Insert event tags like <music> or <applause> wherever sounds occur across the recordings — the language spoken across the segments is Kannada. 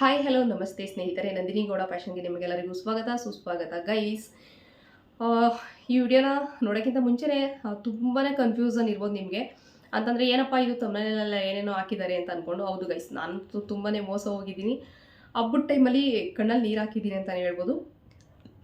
ಹಾಯ್ ಹಲೋ ನಮಸ್ತೆ ಸ್ನೇಹಿತರೆ ನಂದಿನಿ ಗೌಡ ಫ್ಯಾಷನ್ಗೆ ನಿಮಗೆಲ್ಲರಿಗೂ ಸ್ವಾಗತ, ಸುಸ್ವಾಗತ ಗೈಸ್ ಈ ವಿಡಿಯೋನ ನೋಡೋಕ್ಕಿಂತ ಮುಂಚೆನೇ ತುಂಬಾ ಕನ್ಫ್ಯೂಸನ್ ಇರ್ಬೋದು ನಿಮಗೆ. ಅಂತಂದರೆ, ಏನಪ್ಪ ಇದು ತಮ್ಮನೆಲ್ಲ ಏನೇನೋ ಹಾಕಿದ್ದಾರೆ ಅಂತ ಅಂದ್ಕೊಂಡು ಹೌದು ಗೈಸ್ ನಾನು ತುಂಬಾ ಮೋಸ ಹೋಗಿದ್ದೀನಿ. ಹಬ್ಬದ ಟೈಮಲ್ಲಿ ಕಣ್ಣಲ್ಲಿ ನೀರು ಹಾಕಿದ್ದೀನಿ ಅಂತಲೇ ಹೇಳ್ಬೋದು.